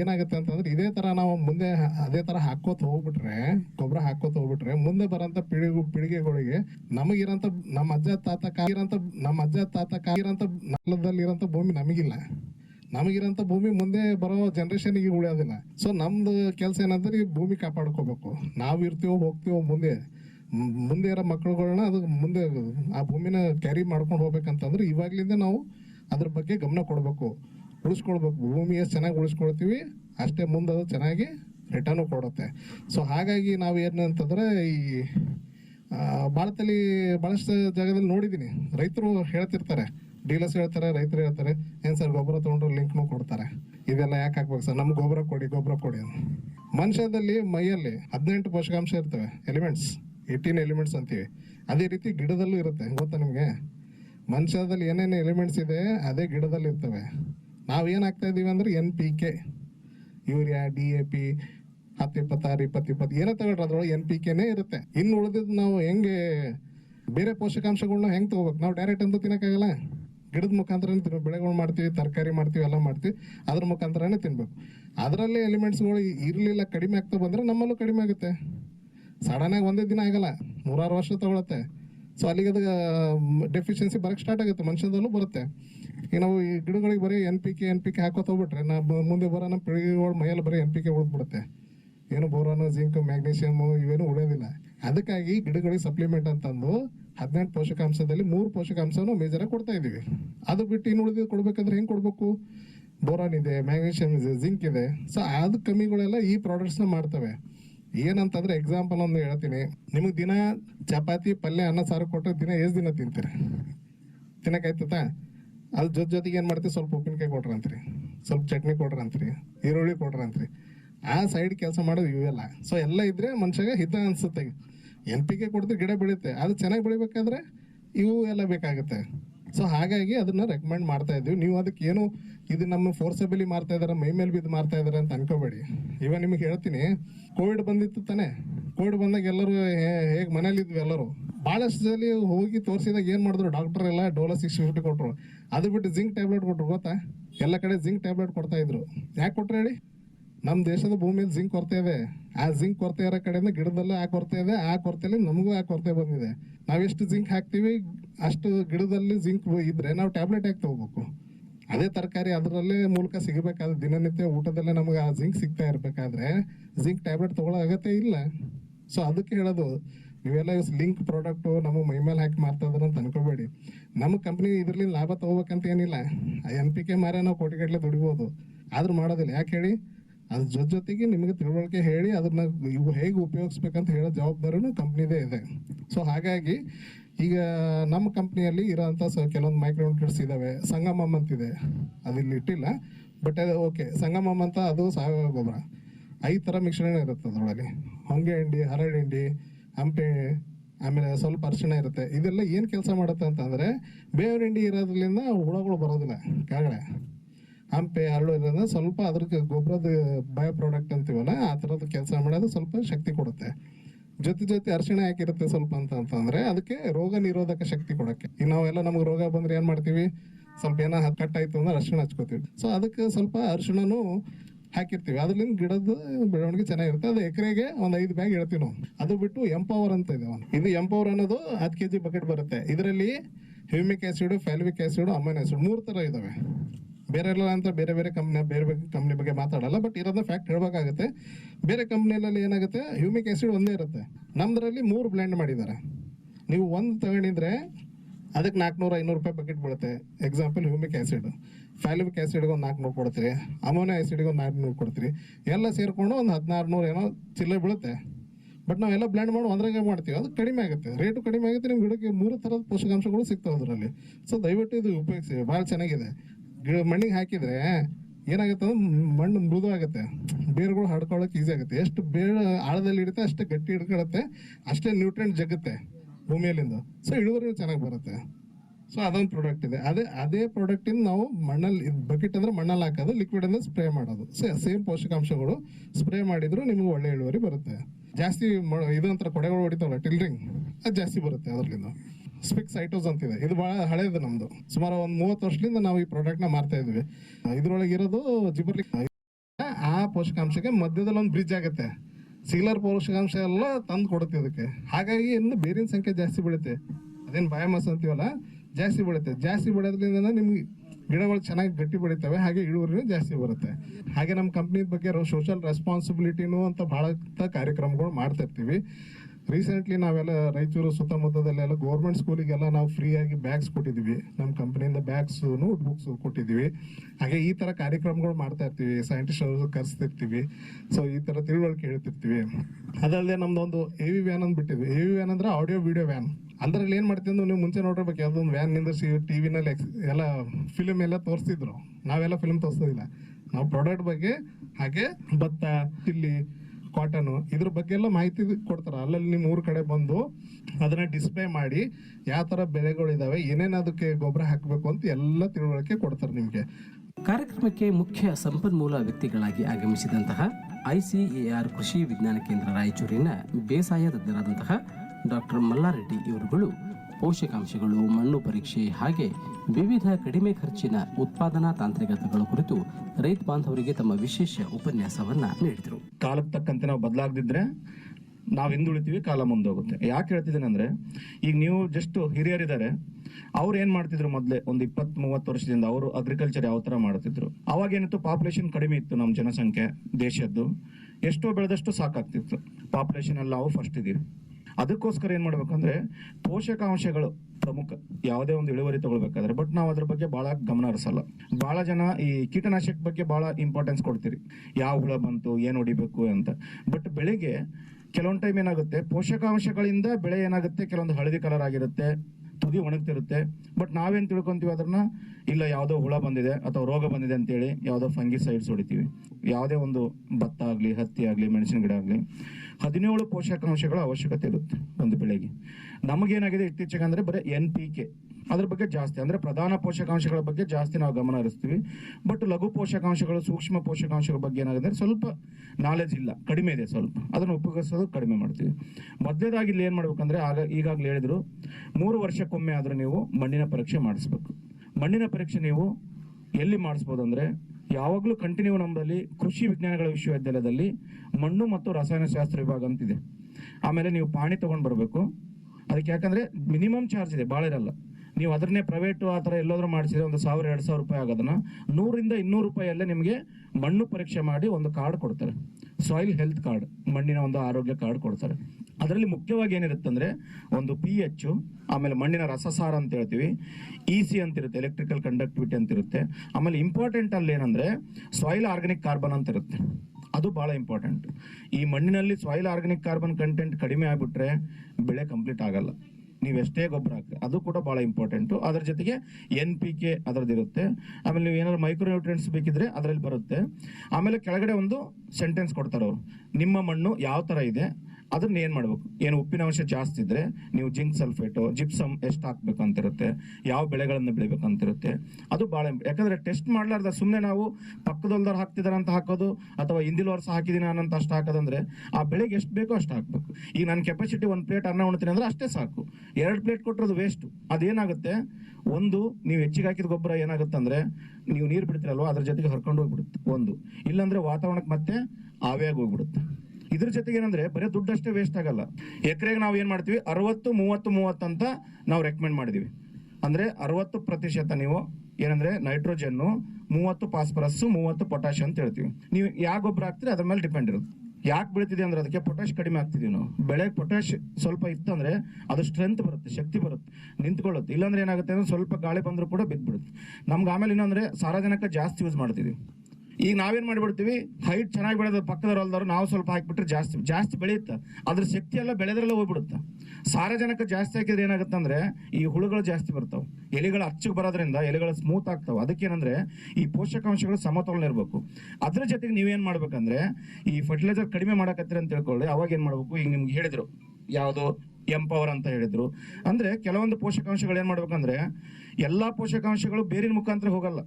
ಏನಾಗುತ್ತೆ ಅಂತಂದ್ರೆ ಇದೇ ತರ ನಾವು ಮುಂದೆ ಅದೇ ತರ ಹಾಕೋತ ಹೋಗ್ಬಿಟ್ರೆ, ಗೊಬ್ಬರ ಹಾಕೋತ ಹೋಗ್ಬಿಟ್ರೆ, ಮುಂದೆ ಬರೋಂಥ ಪೀಳಿಗೆ, ಪೀಳಿಗೆಗಳಿಗೆ ನಮಗಿರಂತ ನಮ್ಮ ಅಜ್ಜ, ತಾತ ಕಾಗಿರಂತ ನಮ್ಮ ಅಜ್ಜ, ತಾತ ಕಾಗಿರಂತ ನಲ್ಲದಲ್ಲಿರೋಂಥ ಭೂಮಿ ನಮಗಿಲ್ಲ. ನಮಗಿರೋಂಥ ಭೂಮಿ ಮುಂದೆ ಬರೋ ಜನ್ರೇಷನ್ಗೆ ಉಳಿಯೋದಿಲ್ಲ. ಸೊ ನಮ್ದು ಕೆಲಸ ಏನಂದ್ರೆ ಈ ಭೂಮಿ ಕಾಪಾಡ್ಕೋಬೇಕು. ನಾವು ಇರ್ತೀವೋ ಹೋಗ್ತೀವೋ ಮುಂದೆ ಮುಂದೆ ಇರೋ ಮಕ್ಕಳುಗಳನ್ನ ಅದು ಮುಂದೆ ಆ ಭೂಮಿನ ಕ್ಯಾರಿ ಮಾಡ್ಕೊಂಡು ಹೋಗ್ಬೇಕಂತಂದ್ರೆ ಇವಾಗ್ಲಿಂದ ನಾವು ಅದ್ರ ಬಗ್ಗೆ ಗಮನ ಕೊಡಬೇಕು. ಉಳಿಸ್ಕೊಳ್ಬೇಕು. ಭೂಮಿ ಎಷ್ಟು ಚೆನ್ನಾಗಿ ಉಳಿಸ್ಕೊಳ್ತೀವಿ, ಅಷ್ಟೇ ಮುಂದೆ ಅದು ಚೆನ್ನಾಗಿ ರಿಟರ್ನು ಕೊಡುತ್ತೆ. ಸೊ ಹಾಗಾಗಿ ನಾವು ಏನಂತಂದ್ರೆ ಈ ಭಾರತದಲ್ಲಿ ಭಾಳಷ್ಟು ಜಾಗದಲ್ಲಿ ನೋಡಿದ್ದೀನಿ ರೈತರು ಹೇಳ್ತಿರ್ತಾರೆ. ಡೀಲರ್ಸ್ ಹೇಳ್ತಾರೆ, ರೈತರು ಹೇಳ್ತಾರೆ, ಏನು ಸರ್ ಗೊಬ್ಬರ ತೊಗೊಂಡ್ರೆ ಲಿಂಕ್ನು ಕೊಡ್ತಾರೆ. ಇದೆಲ್ಲ ಯಾಕೆ ಹಾಕ್ಬೇಕು ಸರ್? ನಮ್ಗೆ ಗೊಬ್ಬರ ಕೊಡಿ ಗೊಬ್ಬರ ಕೊಡಿ ಮನುಷ್ಯದಲ್ಲಿ ಮೈಯಲ್ಲಿ ಹದಿನೆಂಟು ಪೋಷಕಾಂಶ ಇರ್ತವೆ, ಎಲಿಮೆಂಟ್ಸ್. ಏಯ್ಟೀನ್ ಎಲಿಮೆಂಟ್ಸ್ ಅಂತೀವಿ. ಅದೇ ರೀತಿ ಗಿಡದಲ್ಲೂ ಇರುತ್ತೆ ಗೊತ್ತಾ ನಿಮಗೆ? ಮನುಷ್ಯದಲ್ಲಿ ಏನೇನು ಎಲಿಮೆಂಟ್ಸ್ ಇದೆ, ಅದೇ ಗಿಡದಲ್ಲಿ ಇರ್ತವೆ. ನಾವು ಏನು ಹಾಕ್ತಾ ಇದೀವಿ ಅಂದ್ರೆ N P K urea D A P ಹತ್ತು ಇಪ್ಪತ್ತಾರು ಇಪ್ಪತ್ತು ಇಪ್ಪತ್ತು ಏನೇ ತಗೊಳ್ರಿ ಅದ್ರೊಳಗೆ ಎನ್ ಪಿ ಕೆನೇ ಇರುತ್ತೆ. ಇನ್ನು ಉಳಿದಿದ್ದು ನಾವು ಹೆಂಗೆ, ಬೇರೆ ಪೋಷಕಾಂಶಗಳನ್ನ ಹೆಂಗೆ ತಗೋಬೇಕು? ನಾವು ಡೈರೆಕ್ಟ್ ಅಂತೂ ತಿನ್ನೋಕ್ಕಾಗಲ್ಲ? ಗಿಡದ ತಿನ್ಬೇಕು ಬೆಳೆಗಳು ಮಾಡ್ತೀವಿ, ತರಕಾರಿ ಮಾಡ್ತೀವಿ, ಎಲ್ಲ ಮಾಡ್ತೀವಿ, ಅದ್ರ ಮುಖಾಂತರನೇ ತಿನ್ಬೇಕು. ಅದರಲ್ಲೇ ಎಲಿಮೆಂಟ್ಸ್ಗಳು ಇರಲಿಲ್ಲ, ಕಡಿಮೆ ಆಗ್ತಾ ಬಂದರೆ ನಮ್ಮಲ್ಲೂ ಕಡಿಮೆ ಆಗುತ್ತೆ. ಸಡನ್ನಾಗಿ ಒಂದೇ ದಿನ ಆಗಲ್ಲ, ನೂರಾರು ವರ್ಷ ತಗೊಳತ್ತೆ. ಸೊ ಅಲ್ಲಿಗೆ ಅದು ಡೆಫಿಷಿಯನ್ಸಿ ಬರಕ್ಕೆ ಸ್ಟಾರ್ಟ್ ಆಗುತ್ತೆ, ಮನುಷ್ಯದಲ್ಲೂ ಬರುತ್ತೆ. ಈಗ ನಾವು ಈ ಗಿಡಗಳಿಗೆ ಬರೀ N P K N P K ಹಾಕೋತ ಹೋಗ್ಬಿಟ್ರೆ, ನಾ ಮುಂದೆ ಬರೋ ನಮ್ಮ ಪೀಳಿಗೆಗಳ ಮೈಯಲ್ಲಿ ಬರೀ ಎನ್ ಪಿ ಕೆ ಉಳಿದ್ಬಿಡುತ್ತೆ. ಏನು ಬೋರಾನು, ಜಿಂಕ್, ಮ್ಯಾಗ್ನೀಷಿಯಮ್ ಇವೇನು ಉಳಿಯೋದಿಲ್ಲ. ಅದಕ್ಕಾಗಿ ಗಿಡಗಳಿಗೆ ಸಪ್ಲಿಮೆಂಟ್ ಅಂತಂದು ಹದಿನೆಂಟು ಪೋಷಕಾಂಶದಲ್ಲಿ ಮೂರು ಪೋಷಕಾಂಶನೂ ಮೇಜರಾಗಿ ಕೊಡ್ತಾ ಇದ್ದೀವಿ. ಅದು ಬಿಟ್ಟು ಇನ್ನು ಉಳಿದಿದ್ದು ಕೊಡಬೇಕಂದ್ರೆ ಹೆಂಗೆ ಕೊಡಬೇಕು? ಬೋರಾನ್ ಇದೆ, ಮ್ಯಾಗ್ನೀಷಿಯಮ್ ಇದೆ, ಜಿಂಕ್ ಇದೆ. ಸೊ ಅದು ಕಮ್ಮಿಗಳೆಲ್ಲ ಈ ಪ್ರಾಡಕ್ಟ್ಸ್ನ ಮಾಡ್ತವೆ. ಏನಂತಂದ್ರೆ ಎಕ್ಸಾಂಪಲ್ ಒಂದು ಹೇಳ್ತೀನಿ. ನಿಮಗೆ ದಿನ ಚಪಾತಿ, ಪಲ್ಯ, ಅನ್ನ, ಸಾರು ಕೊಟ್ಟರೆ ದಿನ ಎಷ್ಟು ದಿನ ತಿಂತೀರಿ? ತಿನ್ನಕಾಯ್ತದ ಅದ್ರ ಜೊತೆ ಜೊತೆಗೆ ಏನು ಮಾಡ್ತೀವಿ ಸ್ವಲ್ಪ ಉಪ್ಪಿನಕಾಯಿ ಕೊಟ್ರಂತ್ರಿ. ಸ್ವಲ್ಪ ಚಟ್ನಿ ಕೊಡ್ರಂತ್ರಿ ಈರುಳ್ಳಿ ಕೊಡ್ರಂತ್ರಿ ಆ ಸೈಡ್ ಕೆಲಸ ಮಾಡೋದು ಇವೆಲ್ಲ. ಸೊ ಎಲ್ಲ ಇದ್ರೆ ಮನುಷ್ಯಗೆ ಹಿತ ಅನ್ಸುತ್ತೆ. ಎನ್ ಪಿ ಕೆ ಗಿಡ ಬೆಳೆಯುತ್ತೆ. ಅದು ಚೆನ್ನಾಗಿ ಬೆಳಿಬೇಕಾದ್ರೆ ಇವು ಎಲ್ಲ ಬೇಕಾಗುತ್ತೆ. ಸೊ ಹಾಗಾಗಿ ಅದನ್ನ ರೆಕಮೆಂಡ್ ಮಾಡ್ತಾ ಇದ್ದೀವಿ. ನೀವು ಅದಕ್ಕೆ ಏನು ಇದು ನಮ್ಮ ಫೋರ್ಸಬಲಿ ಮಾಡ್ತಾ ಇದಾರೆ, ಮೈ ಮೇಲೆ ಬಿದ್ದು ಮಾಡ್ತಾ ಇದಾರೆ ಅಂತ ಅನ್ಕೋಬೇಡಿ. ಇವಾಗ ನಿಮಗೆ ಹೇಳ್ತೀನಿ ಕೋವಿಡ್ ಬಂದಿತ್ತು ತಾನೆ. ಕೋವಿಡ್ ಬಂದಾಗ ಎಲ್ಲರೂ ಹೇಗೆ ಮನೇಲಿ ಇದ್ವಿ ಎಲ್ಲರೂ. ಭಾಳಷ್ಟು ಸಲ ಹೋಗಿ ತೋರಿಸಿದಾಗ ಏನು ಮಾಡಿದ್ರು? ಡಾಕ್ಟರ್ ಎಲ್ಲ ಡೋಲೋ ಸಿಕ್ಸ್ ಫಿಫ್ಟಿ ಕೊಟ್ಟರು ಅದು ಬಿಟ್ಟು ಜಿಂಕ್ ಟ್ಯಾಬ್ಲೆಟ್ ಕೊಟ್ಟರು ಗೊತ್ತಾ? ಎಲ್ಲ ಕಡೆ ಜಿಂಕ್ ಟ್ಯಾಬ್ಲೆಟ್ ಕೊಡ್ತಾ ಇದ್ರು. ಯಾಕೆ ಕೊಟ್ರು ಹೇಳಿ? ನಮ್ಮ ದೇಶದ ಭೂಮಿಯಲ್ಲಿ ಜಿಂಕ್ ಕೊರತೆ ಇದೆ. ಆ ಜಿಂಕ್ ಕೊರತೆ ಇರೋ ಕಡೆಯಿಂದ ಗಿಡದಲ್ಲೂ ಆ ಕೊರತೆ ಇದೆ, ಆ ಕೊರತೆಯಲ್ಲಿ ನಮಗೂ ಆ ಕೊರತೆ ಬಂದಿದೆ. ನಾವೆಷ್ಟು ಜಿಂಕ್ ಹಾಕ್ತೀವಿ, ಅಷ್ಟು ಗಿಡದಲ್ಲಿ ಜಿಂಕ್ ಇದ್ರೆ ನಾವು ಟ್ಯಾಬ್ಲೆಟ್ ಹಾಕಿ ತಗೋಬೇಕು? ಅದೇ ತರಕಾರಿ ಅದರಲ್ಲೇ ಮೂಲಕ ಸಿಗಬೇಕಾದ್ರೆ ದಿನನಿತ್ಯ ಊಟದಲ್ಲೇ ನಮಗೆ ಆ ಜಿಂಕ್ ಸಿಗ್ತಾ ಇರಬೇಕಾದ್ರೆ ಜಿಂಕ್ ಟ್ಯಾಬ್ಲೆಟ್ ತಗೊಳ್ಳೋ ಅಗತ್ಯ ಇಲ್ಲ. ಸೊ ಅದಕ್ಕೆ ಹೇಳೋದು, ನೀವೆಲ್ಲ ಲಿಂಕ್ ಪ್ರಾಡಕ್ಟು ನಮ್ಮ ಮೈ ಮೇಲೆ ಹಾಕಿ ಮಾರ್ತಾ ಇದ್ರೆ ಅಂತ ಅನ್ಕೋಬೇಡಿ. ನಮ್ಮ ಕಂಪ್ನಿ ಇದ್ರಲ್ಲಿ ಲಾಭ ತಗೋಬೇಕಂತ ಏನಿಲ್ಲ. ಎನ್ ಪಿ ಕೆ ಮಾರೇ ನಾವು ಕೋಟಿಗಟ್ಟಲೆ ದುಡಿಬೋದು. ಆದ್ರೂ ಮಾಡೋದಿಲ್ಲ. ಯಾಕೆ ಹೇಳಿ? ಅದ್ರ ಜೊತೆ ಜೊತೆಗೆ ನಿಮಗೆ ತಿಳುವಳಿಕೆ ಹೇಳಿ ಅದನ್ನ ಇವು ಹೇಗೆ ಉಪಯೋಗಿಸ್ಬೇಕಂತ ಹೇಳೋ ಜವಾಬ್ದಾರಿನೂ ಕಂಪ್ನಿದೇ ಇದೆ. ಸೊ ಹಾಗಾಗಿ ಈಗ ನಮ್ಮ ಕಂಪ್ನಿಯಲ್ಲಿ ಇರೋಂಥ ಸ ಕೆಲವೊಂದು ಮೈಕ್ರೋಮೀಟರ್ಸ್ ಇದ್ದಾವೆ ಸಂಗಮಮ್ ಅಂತಿದೆ. ಅದಿಲ್ಲಿ ಇಟ್ಟಿಲ್ಲ. ಬಟ್ ಓಕೆ ಸಂಗಮಮ್ ಅಂತ ಅದು ಸಾವಯವ ಗೊಬ್ಬರ. ಐದು ಥರ ಮಿಶ್ರಣ ಇರುತ್ತೆ ಅದರೊಳಗೆ. ಹೊಂಗೆ ಹಿಂಡಿ, ಹರಳು ಹಿಂಡಿ, ಹಂಪೆ, ಆಮೇಲೆ ಸ್ವಲ್ಪ ಅರಿಶಿಣ ಇರುತ್ತೆ. ಇದೆಲ್ಲ ಏನು ಕೆಲಸ ಮಾಡುತ್ತೆ ಅಂತಂದರೆ ಬೇವಿನ ಹಿಂಡಿ ಇರೋದ್ರಿಂದ ಹುಳಗಳು ಬರೋದಿಲ್ಲ ಕೆಳಗಡೆ. ಹಂಪೆ ಹರಳು ಇರೋದ್ರಿಂದ ಸ್ವಲ್ಪ ಅದಕ್ಕೆ ಗೊಬ್ಬರದ ಬಯೋ ಪ್ರಾಡಕ್ಟ್ ಅಂತೀವಲ್ಲ, ಆ ಥರದ ಕೆಲಸ ಮಾಡೋದು ಸ್ವಲ್ಪ ಶಕ್ತಿ ಕೊಡುತ್ತೆ. ಜೊತೆ ಜೊತೆ ಅರಿಶಿಣ ಯಾಕಿರುತ್ತೆ ಸ್ವಲ್ಪ ಅಂತ ಅಂತಂದ್ರೆ ಅದಕ್ಕೆ ರೋಗ ನಿರೋಧಕ ಶಕ್ತಿ ಕೊಡಕ್ಕೆ. ಈಗ ನಾವೆಲ್ಲ ನಮ್ಗೆ ರೋಗ ಬಂದ್ರೆ ಏನು ಮಾಡ್ತೀವಿ? ಸ್ವಲ್ಪ ಏನೋ ಕಟ್ಟಾಯ್ತು ಅಂದ್ರೆ ಅರಿಶಿಣ ಹಚ್ಕೋತೀವಿ. ಸೊ ಅದಕ್ಕೆ ಸ್ವಲ್ಪ ಅರಿಶಿಣನೂ ಹಾಕಿರ್ತೀವಿ. ಅದ್ರಿಂದ ಗಿಡದ ಬೆಳವಣಿಗೆ ಚೆನ್ನಾಗಿರುತ್ತೆ. ಅದು ಎಕರೆಗೆ ಒಂದು ಐದು ಬ್ಯಾಗ್ ಹೇಳ್ತೀವಿ ನಾವು. ಅದು ಬಿಟ್ಟು ಎಂಪವರ್ ಅಂತ ಇದೆ ಒಂದು. ಇದು ಎಂಪವರ್ ಅನ್ನೋದು ಹತ್ತು ಕೆ ಜಿ ಬಕೆಟ್ ಬರುತ್ತೆ. ಇದರಲ್ಲಿ humic acid fulvic acid amino acid ಮೂರು ಥರ ಇದಾವೆ. ಬೇರೆ ಎಲ್ಲ ಅಂತ ಬೇರೆ ಬೇರೆ ಕಂಪ್ನಿ ಬೇರೆ ಬೇರೆ ಕಂಪ್ನಿ ಬಗ್ಗೆ ಮಾತಾಡಲ್ಲ ಬಟ್ ಇರೋದನ್ನ ಫ್ಯಾಕ್ಟ್ ಹೇಳಬೇಕಾಗುತ್ತೆ. ಬೇರೆ ಕಂಪ್ನಿಯಲ್ಲಿ ಏನಾಗುತ್ತೆ? ಹ್ಯೂಮಿಕ್ ಆಸಿಡ್ ಒಂದೇ ಇರುತ್ತೆ. ನಮ್ದ್ರಲ್ಲಿ ಮೂರು ಬ್ಲೆಂಡ್ ಮಾಡಿದ್ದಾರೆ. ನೀವು ಒಂದು ತಗೊಂಡಿದ್ರೆ ಅದಕ್ಕೆ ನಾಲ್ಕುನೂರು ಐನೂರು ರೂಪಾಯಿ ಬಕೆಟ್ ಬೀಳುತ್ತೆ. ಎಕ್ಸಾಂಪಲ್ ಹ್ಯೂಮಿಕ್ ಆಸಿಡ್ ಫ್ಯಾಲಿವಿಕ್ ಆಸಿಡ್ಗೆ ಒಂದು ನಾಲ್ಕುನೂರು ಕೊಡ್ತೀರಿ. ಅಮೋನಿಯಾ ಆಸಿಡ್ಗೆ ಒಂದು ನಾಲ್ಕುನೂರು ಕೊಡ್ತೀರಿ. ಎಲ್ಲ ಸೇರಿಕೊಂಡು ಒಂದು ಹದಿನಾರು ನೂರು ಏನೋ ಚಿಲ್ಲರೆ ಬೀಳುತ್ತೆ. ಬಟ್ ನಾವೆಲ್ಲ ಬ್ಲೆಂಡ್ ಮಾಡಿ, ಒಂದ್ರಾಗೆ ಮಾಡ್ತೀವಿ. ಅದು ಕಡಿಮೆ ಆಗುತ್ತೆ. ರೇಟು ಕಡಿಮೆ ಆಗುತ್ತೆ, ನಿಮ್ಗೆ ಗಿಡಕ್ಕೆ ಮೂರು ಥರದ ಪೋಷಕಾಂಶಗಳು ಸಿಗ್ತಾವೆ ಅದರಲ್ಲಿ. ಸೊ ದಯವಿಟ್ಟು ಇದು ಉಪಯೋಗಿಸಿ. ಭಾಳ ಚೆನ್ನಾಗಿದೆ. ಮಣ್ಣಿಗೆ ಹಾಕಿದ್ರೆ ಏನಾಗುತ್ತೆ? ಮಣ್ಣು ಮೃದು ಆಗುತ್ತೆ. ಬೇರುಗಳು ಹಡ್ಕೊಳ್ಳೋಕೆ ಈಸಿ ಆಗುತ್ತೆ. ಎಷ್ಟು ಬೇರು ಆಳದಲ್ಲಿ ಇಡುತ್ತೆ ಅಷ್ಟೇ ಗಟ್ಟಿ ಹಿಡ್ಕೊಳತ್ತೆ ಅಷ್ಟೇ ನ್ಯೂಟ್ರೆಂಟ್ ಜಗ್ಗುತ್ತೆ ಭೂಮಿಯಲ್ಲಿಂದು. ಸೊ ಇಳುವರಿ ಚೆನ್ನಾಗಿ ಬರುತ್ತೆ. ಸೊ ಅದೊಂದು ಪ್ರಾಡಕ್ಟ್ ಇದೆ. ಅದೇ ಅದೇ ಪ್ರಾಡಕ್ಟಿಂದ ನಾವು ಮಣ್ಣಲ್ಲಿ ಬಕೆಟ್ ಅಂದ್ರೆ ಮಣ್ಣಲ್ಲಿ ಹಾಕೋದು ಲಿಕ್ವಿಡ್ ಅಂದ್ರೆ ಸ್ಪ್ರೇ ಮಾಡೋದು. ಸೇಮ್ ಪೋಷಕಾಂಶಗಳು ಸ್ಪ್ರೇ ಮಾಡಿದ್ರು ನಿಮ್ಗೆ ಒಳ್ಳೆ ಇಳುವರಿ ಬರುತ್ತೆ. ಜಾಸ್ತಿ ಮ- ಇದು ಕೊಡೆಗಳು ಹೊಡಿತಾವಲ್ಲ ಟಿಲ್ರಿಂಗ್ ಅದು ಜಾಸ್ತಿ ಬರುತ್ತೆ ಅದರಿಂದ ಸ್ಪಿಕ್ ಸೈಟೋಸ್ ಅಂತಿದೆ. ಇದು ಬಹಳ ಹಳೇದು ನಮ್ದು. ಸುಮಾರು ಒಂದು ಮೂವತ್ತು ವರ್ಷದಿಂದ ನಾವು ಈ ಪ್ರಾಡಕ್ಟ್ನ ಮಾರ್ತಾ ಇದ್ವಿ. ಇದ್ರೊಳಗೆ ಇರೋದು ಜಿಬರ್ಲಿಕ್ ಆ ಪೋಷಕಾಂಶಕ್ಕೆ ಮಧ್ಯದಲ್ಲಿ ಒಂದು ಬ್ರಿಡ್ಜ್ ಆಗುತ್ತೆ. ಸಿಗ್ಲರ್ ಪೋಷಕಾಂಶ ಎಲ್ಲ ತಂದು ಕೊಡುತ್ತೆ ಅದಕ್ಕೆ ಹಾಗಾಗಿ ಇನ್ನು ಬೇರಿನ ಸಂಖ್ಯೆ ಜಾಸ್ತಿ ಬೆಳುತ್ತೆ. ಅದೇನು ಬಯೋಮಾಸ್ ಅಂತೀವಲ್ಲ, ಜಾಸ್ತಿ ಬೆಳುತ್ತೆ. ಜಾಸ್ತಿ ಬೆಳೆಯೋದ್ರಿಂದ ನಿಮ್ಗೆ ಗಿಡಗಳು ಚೆನ್ನಾಗಿ ಗಟ್ಟಿ ಬೆಳಿತವೆ, ಹಾಗೆ ಇಳುವರಿನೂ ಜಾಸ್ತಿ ಬರುತ್ತೆ. ಹಾಗೆ ನಮ್ಮ ಕಂಪ್ನಿ ಬಗ್ಗೆ ಸೋಷಿಯಲ್ ರೆಸ್ಪಾನ್ಸಿಬಿಲಿಟಿನೂ ಅಂತ ಬಹಳ ಕಾರ್ಯಕ್ರಮಗಳು ಮಾಡ್ತಾ ಇರ್ತೀವಿ ರೀಸೆಂಟ್ಲಿ ನಾವೆಲ್ಲ ರಾಯಚೂರು ಸುತ್ತಮುತ್ತದಲ್ಲೆಲ್ಲ ಗೌರ್ಮೆಂಟ್ ಸ್ಕೂಲಿಗೆಲ್ಲ ನಾವು ಫ್ರೀಯಾಗಿ ಬ್ಯಾಗ್ಸ್ ಕೊಟ್ಟಿದ್ದೀವಿ. ನಮ್ಮ ಕಂಪ್ನಿಯಿಂದ ಬ್ಯಾಗ್ಸ್ ನೋಟ್ ಬುಕ್ಸ್ ಕೊಟ್ಟಿದ್ದೀವಿ. ಹಾಗೆ ಈ ಥರ ಕಾರ್ಯಕ್ರಮಗಳು ಮಾಡ್ತಾ ಇರ್ತೀವಿ. ಸೈಂಟಿಸ್ಟ್ ಕರೆಸ್ತಿರ್ತೀವಿ. ಸೊ ಈ ಥರ ತಿಳುವಳಿಕೆ ಹೇಳ್ತಿರ್ತೀವಿ ಅದಲ್ಲದೆ ನಮ್ದೊಂದು ಎ ವಿ ವ್ಯಾನ್ ಅಂತ ಬಿಟ್ಟಿದ್ವಿ. ಎ ವಿ ವ್ಯಾನ್ ಅಂದ್ರೆ ಆಡಿಯೋ ವಿಡಿಯೋ ವ್ಯಾನ್ ಅದ್ರಲ್ಲಿ ಏನು ಮಾಡ್ತೀವಿ ಅಂದ್ರೆ ನೀವು ಮುಂಚೆ ನೋಡಿರ್ಬೇಕು, ಯಾವುದೊಂದು ವ್ಯಾನ್ ನಿಂದಿಸಿ ಟಿ ವಿನಲ್ಲಿ ಎಕ್ಸ್ ಎಲ್ಲ ಫಿಲಮ್ ಎಲ್ಲ ತೋರಿಸ್ತಿದ್ರು. ನಾವೆಲ್ಲ ಫಿಲಮ್ ತೋರಿಸೋದಿಲ್ಲ. ನಾವು ಪ್ರಾಡಕ್ಟ್ ಬಗ್ಗೆ ಹಾಗೆ ಭತ್ತ, ಚಿಲ್ಲಿ ಕಾಟನು ಇದ್ರ ಬಗ್ಗೆ ಎಲ್ಲ ಮಾಹಿತಿ ಕೊಡ್ತಾರೆ. ಅಲ್ಲಲ್ಲಿ ನಿಮ್ಮ ಊರ ಕಡೆ ಬಂದು ಅದನ್ನ ಡಿಸ್ಪ್ಲೇ ಮಾಡಿ ಯಾವ ಥರ ಬೆಳೆಗಳಿದಾವೆ, ಏನೇನು ಅದಕ್ಕೆ ಗೊಬ್ಬರ ಹಾಕಬೇಕು ಅಂತ ಎಲ್ಲ ತಿಳುವಳಿಕೆ ಕೊಡ್ತಾರೆ ನಿಮಗೆ. ಕಾರ್ಯಕ್ರಮಕ್ಕೆ ಮುಖ್ಯ ಸಂಪನ್ಮೂಲ ವ್ಯಕ್ತಿಗಳಾಗಿ ಆಗಮಿಸಿದಂತಹ ಐಸಿಎಆರ್ ಕೃಷಿ ವಿಜ್ಞಾನ ಕೇಂದ್ರ ರಾಯಚೂರಿನ ಬೇಸಾಯ ತಜ್ಞರಾದಂತಹ ಡಾಕ್ಟರ್ ಮಲ್ಲಾರೆಡ್ಡಿ ಇವರುಗಳು ಪೋಷಕಾಂಶಗಳು, ಮಣ್ಣು ಪರೀಕ್ಷೆ ಹಾಗೆ ವಿವಿಧ ಕಡಿಮೆ ಖರ್ಚಿನ ಉತ್ಪಾದನಾ ತಾಂತ್ರಿಕತೆಗಳ ಕುರಿತು ರೈತ ಬಾಂಧವರಿಗೆ ತಮ್ಮ ವಿಶೇಷ ಉಪನ್ಯಾಸವನ್ನ ನೀಡಿದ್ರು. ಕಾಲಕ್ಕೆ ತಕ್ಕಂತೆ ನಾವು ಬದಲಾಗದಿದ್ರೆ ನಾವು ಹಿಂದುಳಿತೀವಿ, ಕಾಲ ಮುಂದೋಗುತ್ತೆ. ಯಾಕೆ ಹೇಳ್ತಿದ್ದೀನಿ ಅಂದ್ರೆ, ಈಗ ನೀವು ಜಸ್ಟ್ ಹಿರಿಯರಿದ್ದಾರೆ, ಅವ್ರು ಏನ್ ಮಾಡ್ತಿದ್ರು ಮೊದಲೇ? ಒಂದು ಇಪ್ಪತ್ತ್ ಮೂವತ್ತು ವರ್ಷದಿಂದ ಅವರು ಅಗ್ರಿಕಲ್ಚರ್ ಯಾವ ತರ ಮಾಡ್ತಿದ್ರು? ಅವಾಗ ಏನಿತ್ತು? ಪಾಪ್ಯುಲೇಷನ್ ಕಡಿಮೆ ಇತ್ತು ನಮ್ಮ ಜನಸಂಖ್ಯೆ ದೇಶದ್ದು. ಎಷ್ಟೋ ಬೆಳೆದಷ್ಟು ಸಾಕಾಗ್ತಿತ್ತು. ಪಾಪ್ಯುಲೇಷನ್ ಎಲ್ಲ ನಾವು ಫಸ್ಟ್ ಇದೀವಿ ಅದಕ್ಕೋಸ್ಕರ ಏನು ಮಾಡ್ಬೇಕಂದ್ರೆ ಪೋಷಕಾಂಶಗಳು ಪ್ರಮುಖ ಯಾವುದೇ ಒಂದು ಇಳುವರಿ ತಗೊಳ್ಬೇಕಾದ್ರೆ ಬಟ್ ನಾವು ಅದ್ರ ಬಗ್ಗೆ ಬಹಳ ಗಮನ ಹರಿಸಲ್ಲ. ಬಹಳ ಜನ ಈ ಕೀಟನಾಶಕ ಬಗ್ಗೆ ಬಹಳ ಇಂಪಾರ್ಟೆನ್ಸ್ ಕೊಡ್ತೀರಿ. ಯಾವ ಹುಳ ಬಂತು, ಏನು ಹೊಡಿಬೇಕು ಅಂತ. ಬಟ್ ಬೆಳೆಗೆ ಕೆಲವೊಂದು ಟೈಮ್ ಏನಾಗುತ್ತೆ, ಪೋಷಕಾಂಶಗಳಿಂದ ಬೆಳೆ ಏನಾಗುತ್ತೆ, ಕೆಲವೊಂದು ಹಳದಿ ಕಲರ್ ಆಗಿರುತ್ತೆ, ತುದಿ ಒಣಗ್ತಿರುತ್ತೆ. ಬಟ್ ನಾವೇನ್ ತಿಳ್ಕೊಂತೀವಿ ಅದನ್ನ ಇಲ್ಲ ಯಾವುದೋ ಹುಳ ಬಂದಿದೆ ಅಥವಾ ರೋಗ ಬಂದಿದೆ ಅಂತೇಳಿ ಯಾವುದೋ ಫಂಗಿಸೈಡ್ಸ್ ಹೊಡಿತೀವಿ. ಯಾವುದೇ ಒಂದು ಭತ್ತ ಆಗಲಿ, ಹತ್ತಿ ಆಗಲಿ, ಮೆಣಸಿನ ಗಿಡ ಆಗಲಿ. ಹದಿನೇಳು ಪೋಷಕಾಂಶಗಳ ಅವಶ್ಯಕತೆ ಇರುತ್ತೆ ಒಂದು ಬೆಳೆಗೆ. ನಮಗೇನಾಗಿದೆ ಇತ್ತೀಚೆಗೆ ಅಂದರೆ ಬರೀ ಎನ್ ಪಿ ಕೆ. ಅದ್ರ ಬಗ್ಗೆ ಜಾಸ್ತಿ, ಅಂದ್ರೆ ಪ್ರಧಾನ ಪೋಷಕಾಂಶಗಳ ಬಗ್ಗೆ ಜಾಸ್ತಿ ನಾವು ಗಮನ ಹರಿಸ್ತೀವಿ. ಬಟ್ ಲಘು ಪೋಷಕಾಂಶಗಳು, ಸೂಕ್ಷ್ಮ ಪೋಷಕಾಂಶಗಳ ಬಗ್ಗೆ ಏನಾಗಿದೆ ಸ್ವಲ್ಪ ನಾಲೆಜ್ ಇಲ್ಲ, ಕಡಿಮೆ ಇದೆ ಸ್ವಲ್ಪ. ಅದನ್ನು ಉಪಯೋಗಿಸೋದು ಕಡಿಮೆ ಮಾಡ್ತೀವಿ. ಮೊದಲೇದಾಗಿ ಇಲ್ಲಿ ಏನು ಮಾಡ್ಬೇಕಂದ್ರೆ, ಆಗ ಈಗಾಗಲೇ ಹೇಳಿದ್ರು, ಮೂರು ವರ್ಷಕ್ಕೊಮ್ಮೆ ಆದರೂ ನೀವು ಮಣ್ಣಿನ ಪರೀಕ್ಷೆ ಮಾಡಿಸ್ಬೇಕು. ಮಣ್ಣಿನ ಪರೀಕ್ಷೆ ನೀವು ಎಲ್ಲಿ ಮಾಡಿಸ್ಬೋದು ಅಂದ್ರೆ ಯಾವಾಗಲೂ ಕಂಟಿನ್ಯೂ ನಮ್ಮಲ್ಲಿ ಕೃಷಿ ವಿಜ್ಞಾನಗಳ ವಿಶ್ವವಿದ್ಯಾಲಯದಲ್ಲಿ ಮಣ್ಣು ಮತ್ತು ರಸಾಯನಶಾಸ್ತ್ರ ವಿಭಾಗ ಅಂತಿದೆ ಆಮೇಲೆ ನೀವು ಪಾಣಿ ತೊಗೊಂಡು ಬರಬೇಕು. ಅದಕ್ಕೆ ಯಾಕಂದ್ರೆ ಮಿನಿಮಮ್ ಚಾರ್ಜ್ ಇದೆ ಭಾಳ ಇರಲ್ಲ. ನೀವು ಅದನ್ನೇ ಪ್ರೈವೇಟ್ ಆ ಥರ ಎಲ್ಲಾದ್ರೂ ಮಾಡಿಸಿದ್ರೆ ಒಂದು ಸಾವಿರ, ಎರಡು ಸಾವಿರ ರೂಪಾಯಿ ಆಗೋದನ್ನ ನೂರಿಂದ ಇನ್ನೂರು ರೂಪಾಯಲ್ಲೇ ನಿಮಗೆ ಮಣ್ಣು ಪರೀಕ್ಷೆ ಮಾಡಿ ಒಂದು ಕಾರ್ಡ್ ಕೊಡ್ತಾರೆ. ಸಾಯಿಲ್ ಹೆಲ್ತ್ ಕಾರ್ಡ್ ಮಣ್ಣಿನ ಒಂದು ಆರೋಗ್ಯ ಕಾರ್ಡ್ ಕೊಡ್ತಾರೆ. ಅದರಲ್ಲಿ ಮುಖ್ಯವಾಗಿ ಏನಿರುತ್ತೆ ಅಂದ್ರೆ ಒಂದು ಪಿ ಎಚ್ ಆಮೇಲೆ ಮಣ್ಣಿನ ರಸಸಾರ ಅಂತ ಹೇಳ್ತೀವಿ ಇ ಸಿ ಅಂತ ಇರುತ್ತೆ ಎಲೆಕ್ಟ್ರಿಕಲ್ ಕಂಡಕ್ಟಿವಿಟಿ ಅಂತ ಇರುತ್ತೆ. ಆಮೇಲೆ ಇಂಪಾರ್ಟೆಂಟ್ ಅಲ್ಲಿ ಏನಂದ್ರೆ ಸಾಯಿಲ್ ಆರ್ಗಾನಿಕ್ ಕಾರ್ಬನ್ ಅಂತ ಇರುತ್ತೆ. ಅದು ಬಹಳ ಇಂಪಾರ್ಟೆಂಟ್ ಈ ಮಣ್ಣಿನಲ್ಲಿ ಸಾಯಿಲ್ ಆರ್ಗಾನಿಕ್ ಕಾರ್ಬನ್ ಕಂಟೆಂಟ್ ಕಡಿಮೆ ಆಗಿಬಿಟ್ರೆ ಬೆಳೆ ಕಂಪ್ಲೀಟ್ ಆಗಲ್ಲ. ನೀವು ಎಷ್ಟೇ ಗೊಬ್ಬರ ಹಾಕಿ ಅದು ಕೂಡ ಬಹಳ ಇಂಪಾರ್ಟೆಂಟು ಅದ್ರ ಜೊತೆಗೆ ಎನ್ ಪಿ ಕೆ ಅದರದ್ದು ಇರುತ್ತೆ. ಆಮೇಲೆ ನೀವು ಏನಾದ್ರು ಮೈಕ್ರೋ ನ್ಯೂಟ್ರಿಯೆಂಟ್ಸ್ ಬೇಕಿದ್ರೆ ಅದರಲ್ಲಿ ಬರುತ್ತೆ. ಆಮೇಲೆ ಕೆಳಗಡೆ ಒಂದು ಸೆಂಟೆನ್ಸ್ ಕೊಡ್ತಾರೆ ಅವರು. ನಿಮ್ಮ ಮಣ್ಣು ಯಾವ ಥರ ಇದೆ? ಅದನ್ನ ಏನ್ ಮಾಡ್ಬೇಕು? ಏನು ಉಪ್ಪಿನ ಅಂಶ ಜಾಸ್ತಿ ಇದ್ರೆ ನೀವು ಜಿಂಕ್ ಸಲ್ಫೇಟು, ಜಿಪ್ಸಮ್ ಎಷ್ಟು ಹಾಕ್ಬೇಕು ಅಂತಿರುತ್ತೆ ಯಾವ ಬೆಳೆಗಳನ್ನು ಬೆಳಿಬೇಕಂತಿರುತ್ತೆ, ಅದು ಬಹಳ ಯಾಕಂದ್ರೆ ಟೆಸ್ಟ್ ಮಾಡ್ಲಾರ್ದ ಸುಮ್ಮನೆ ನಾವು ಪಕ್ಕದೊಲ್ದವ್ರು ಹಾಕ್ತಿದಾರ ಅಂತ ಹಾಕೋದು, ಅಥವಾ ಹಿಂದಿನ ವರ್ಷ ಹಾಕಿದೀನಿ ಅನ್ನಂತ ಅಷ್ಟು ಹಾಕೋದಂದ್ರೆ ಆ ಬೆಳೆಗೆ ಎಷ್ಟು ಬೇಕೋ ಅಷ್ಟು ಹಾಕ್ಬೇಕು. ಈಗ ನನ್ನ ಕೆಪಾಸಿಟಿ ಒಂದು ಪ್ಲೇಟ್ ಅನ್ನ ಉಣ್ತೀನಿ ಅಂದ್ರೆ ಅಷ್ಟೇ ಸಾಕು. ಎರಡು ಪ್ಲೇಟ್ ಕೊಟ್ಟರೆ ಅದು ವೇಸ್ಟ್ ಅದೇನಾಗುತ್ತೆ ಒಂದು, ನೀವು ಹೆಚ್ಚಿಗೆ ಹಾಕಿದ ಗೊಬ್ಬರ ಏನಾಗುತ್ತೆ ಅಂದ್ರೆ ನೀವು ನೀರು ಬಿಡ್ತೀರಲ್ವ, ಅದ್ರ ಜೊತೆಗೆ ಹರ್ಕೊಂಡು ಹೋಗ್ಬಿಡುತ್ತೆ. ಒಂದು, ಇಲ್ಲಾಂದ್ರೆ ವಾತಾವರಣಕ್ಕೆ ಮತ್ತೆ ಆವಿಯಾಗಿ ಹೋಗ್ಬಿಡುತ್ತೆ. ಇದ್ರ ಜೊತೆಗೆ ಏನಂದ್ರೆ, ಬರೀ ದುಡ್ಡು ಅಷ್ಟೇ ವೇಸ್ಟ್ ಆಗಲ್ಲ. ಎಕರೆಗೆ ನಾವು ಏನು ಮಾಡ್ತೀವಿ? ಅರವತ್ತು, ಮೂವತ್ತು ಮೂವತ್ತು ಅಂತ ನಾವು ರೆಕಮೆಂಡ್ ಮಾಡಿದೀವಿ. ಅಂದ್ರೆ ಅರವತ್ತು ಪ್ರತಿಶತ ನೀವು ಏನಂದ್ರೆ ನೈಟ್ರೋಜನ್ನು ಮೂವತ್ತು ಫಾಸ್ಫರಸ್ ಮೂವತ್ತು ಪೊಟ್ಯಾಶ್ ಅಂತ ಹೇಳ್ತೀವಿ. ನೀವು ಯಾವ ಗೊಬ್ಬರ ಹಾಕ್ತೀರಿ? ಅದ್ರ ಮೇಲೆ ಡಿಪೆಂಡ್ ಇರುತ್ತೆ. ಯಾಕೆ ಬೆಳಿತಿದೆ ಅಂದ್ರೆ ಅದಕ್ಕೆ ಪೊಟ್ಯಾಶ್ ಕಡಿಮೆ ಆಗ್ತಿದೀವಿ ನಾವು. ಬೆಳೆಗೆ ಪೊಟ್ಯಾಶ್ ಸ್ವಲ್ಪ ಇತ್ತಂದ್ರೆ ಅದು ಸ್ಟ್ರೆಂತ್ ಬರುತ್ತೆ, ಶಕ್ತಿ ಬರುತ್ತೆ, ನಿಂತ್ಕೊಳ್ಳುತ್ತೆ. ಇಲ್ಲಾಂದ್ರೆ ಏನಾಗುತ್ತೆ ಅಂದ್ರೆ ಸ್ವಲ್ಪ ಗಾಳಿ ಬಂದರೂ ಕೂಡ ಬಿದ್ದ್ಬಿಡುತ್ತೆ ನಮ್ಗೆ ಆಮೇಲೆ ಏನಂದ್ರೆ ಸಾರಜನಕ ಜಾಸ್ತಿ ಯೂಸ್ ಮಾಡ್ತಿದೀವಿ. ಈಗ ನಾವೇನ್ ಮಾಡ್ಬಿಡ್ತೀವಿ? ಹೈಟ್ ಚೆನ್ನಾಗಿ ಬೆಳೆದ ಪಕ್ಕದ ಹೊಲದವ್ರು ನಾವು ಸ್ವಲ್ಪ ಹಾಕಿಬಿಟ್ರೆ ಜಾಸ್ತಿ ಜಾಸ್ತಿ ಬೆಳೆಯುತ್ತೆ. ಅದ್ರ ಶಕ್ತಿ ಎಲ್ಲ ಬೆಳೆದ್ರಲ್ಲ ಹೋಗ್ಬಿಡುತ್ತೆ. ಸಾರಜನಕ ಜಾಸ್ತಿ ಹಾಕಿದ್ರೆ ಏನಾಗುತ್ತೆ ಅಂದ್ರೆ ಈ ಹುಳುಗಳು ಜಾಸ್ತಿ ಬರ್ತಾವೆ. ಎಲೆಗಳು ಅಚ್ಚಗೆ ಬರೋದ್ರಿಂದ ಎಲೆಗಳು ಸ್ಮೂತ್ ಆಗ್ತಾವೆ. ಅದಕ್ಕೇನಂದ್ರೆ ಈ ಪೋಷಕಾಂಶಗಳು ಸಮತೋಲನ ಇರಬೇಕು. ಅದ್ರ ಜೊತೆಗೆ ನೀವೇನ್ ಮಾಡ್ಬೇಕಂದ್ರೆ ಈ ಫರ್ಟಿಲೈಸರ್ ಕಡಿಮೆ ಮಾಡಕತ್ತಿರ ಅಂತ ತಿಳ್ಕೊಳ್ಳಿ. ಅವಾಗ ಏನ್ ಮಾಡ್ಬೇಕು? ಈಗ ನಿಮ್ಗೆ ಹೇಳಿದ್ರು. ಯಾವುದು? ಎಂಪವರ್ ಅಂತ ಹೇಳಿದ್ರು. ಅಂದ್ರೆ ಕೆಲವೊಂದು ಪೋಷಕಾಂಶಗಳು ಏನ್ ಮಾಡ್ಬೇಕಂದ್ರೆ ಎಲ್ಲಾ ಪೋಷಕಾಂಶಗಳು ಬೇರಿನ ಮುಖಾಂತರ ಹೋಗಲ್ಲ.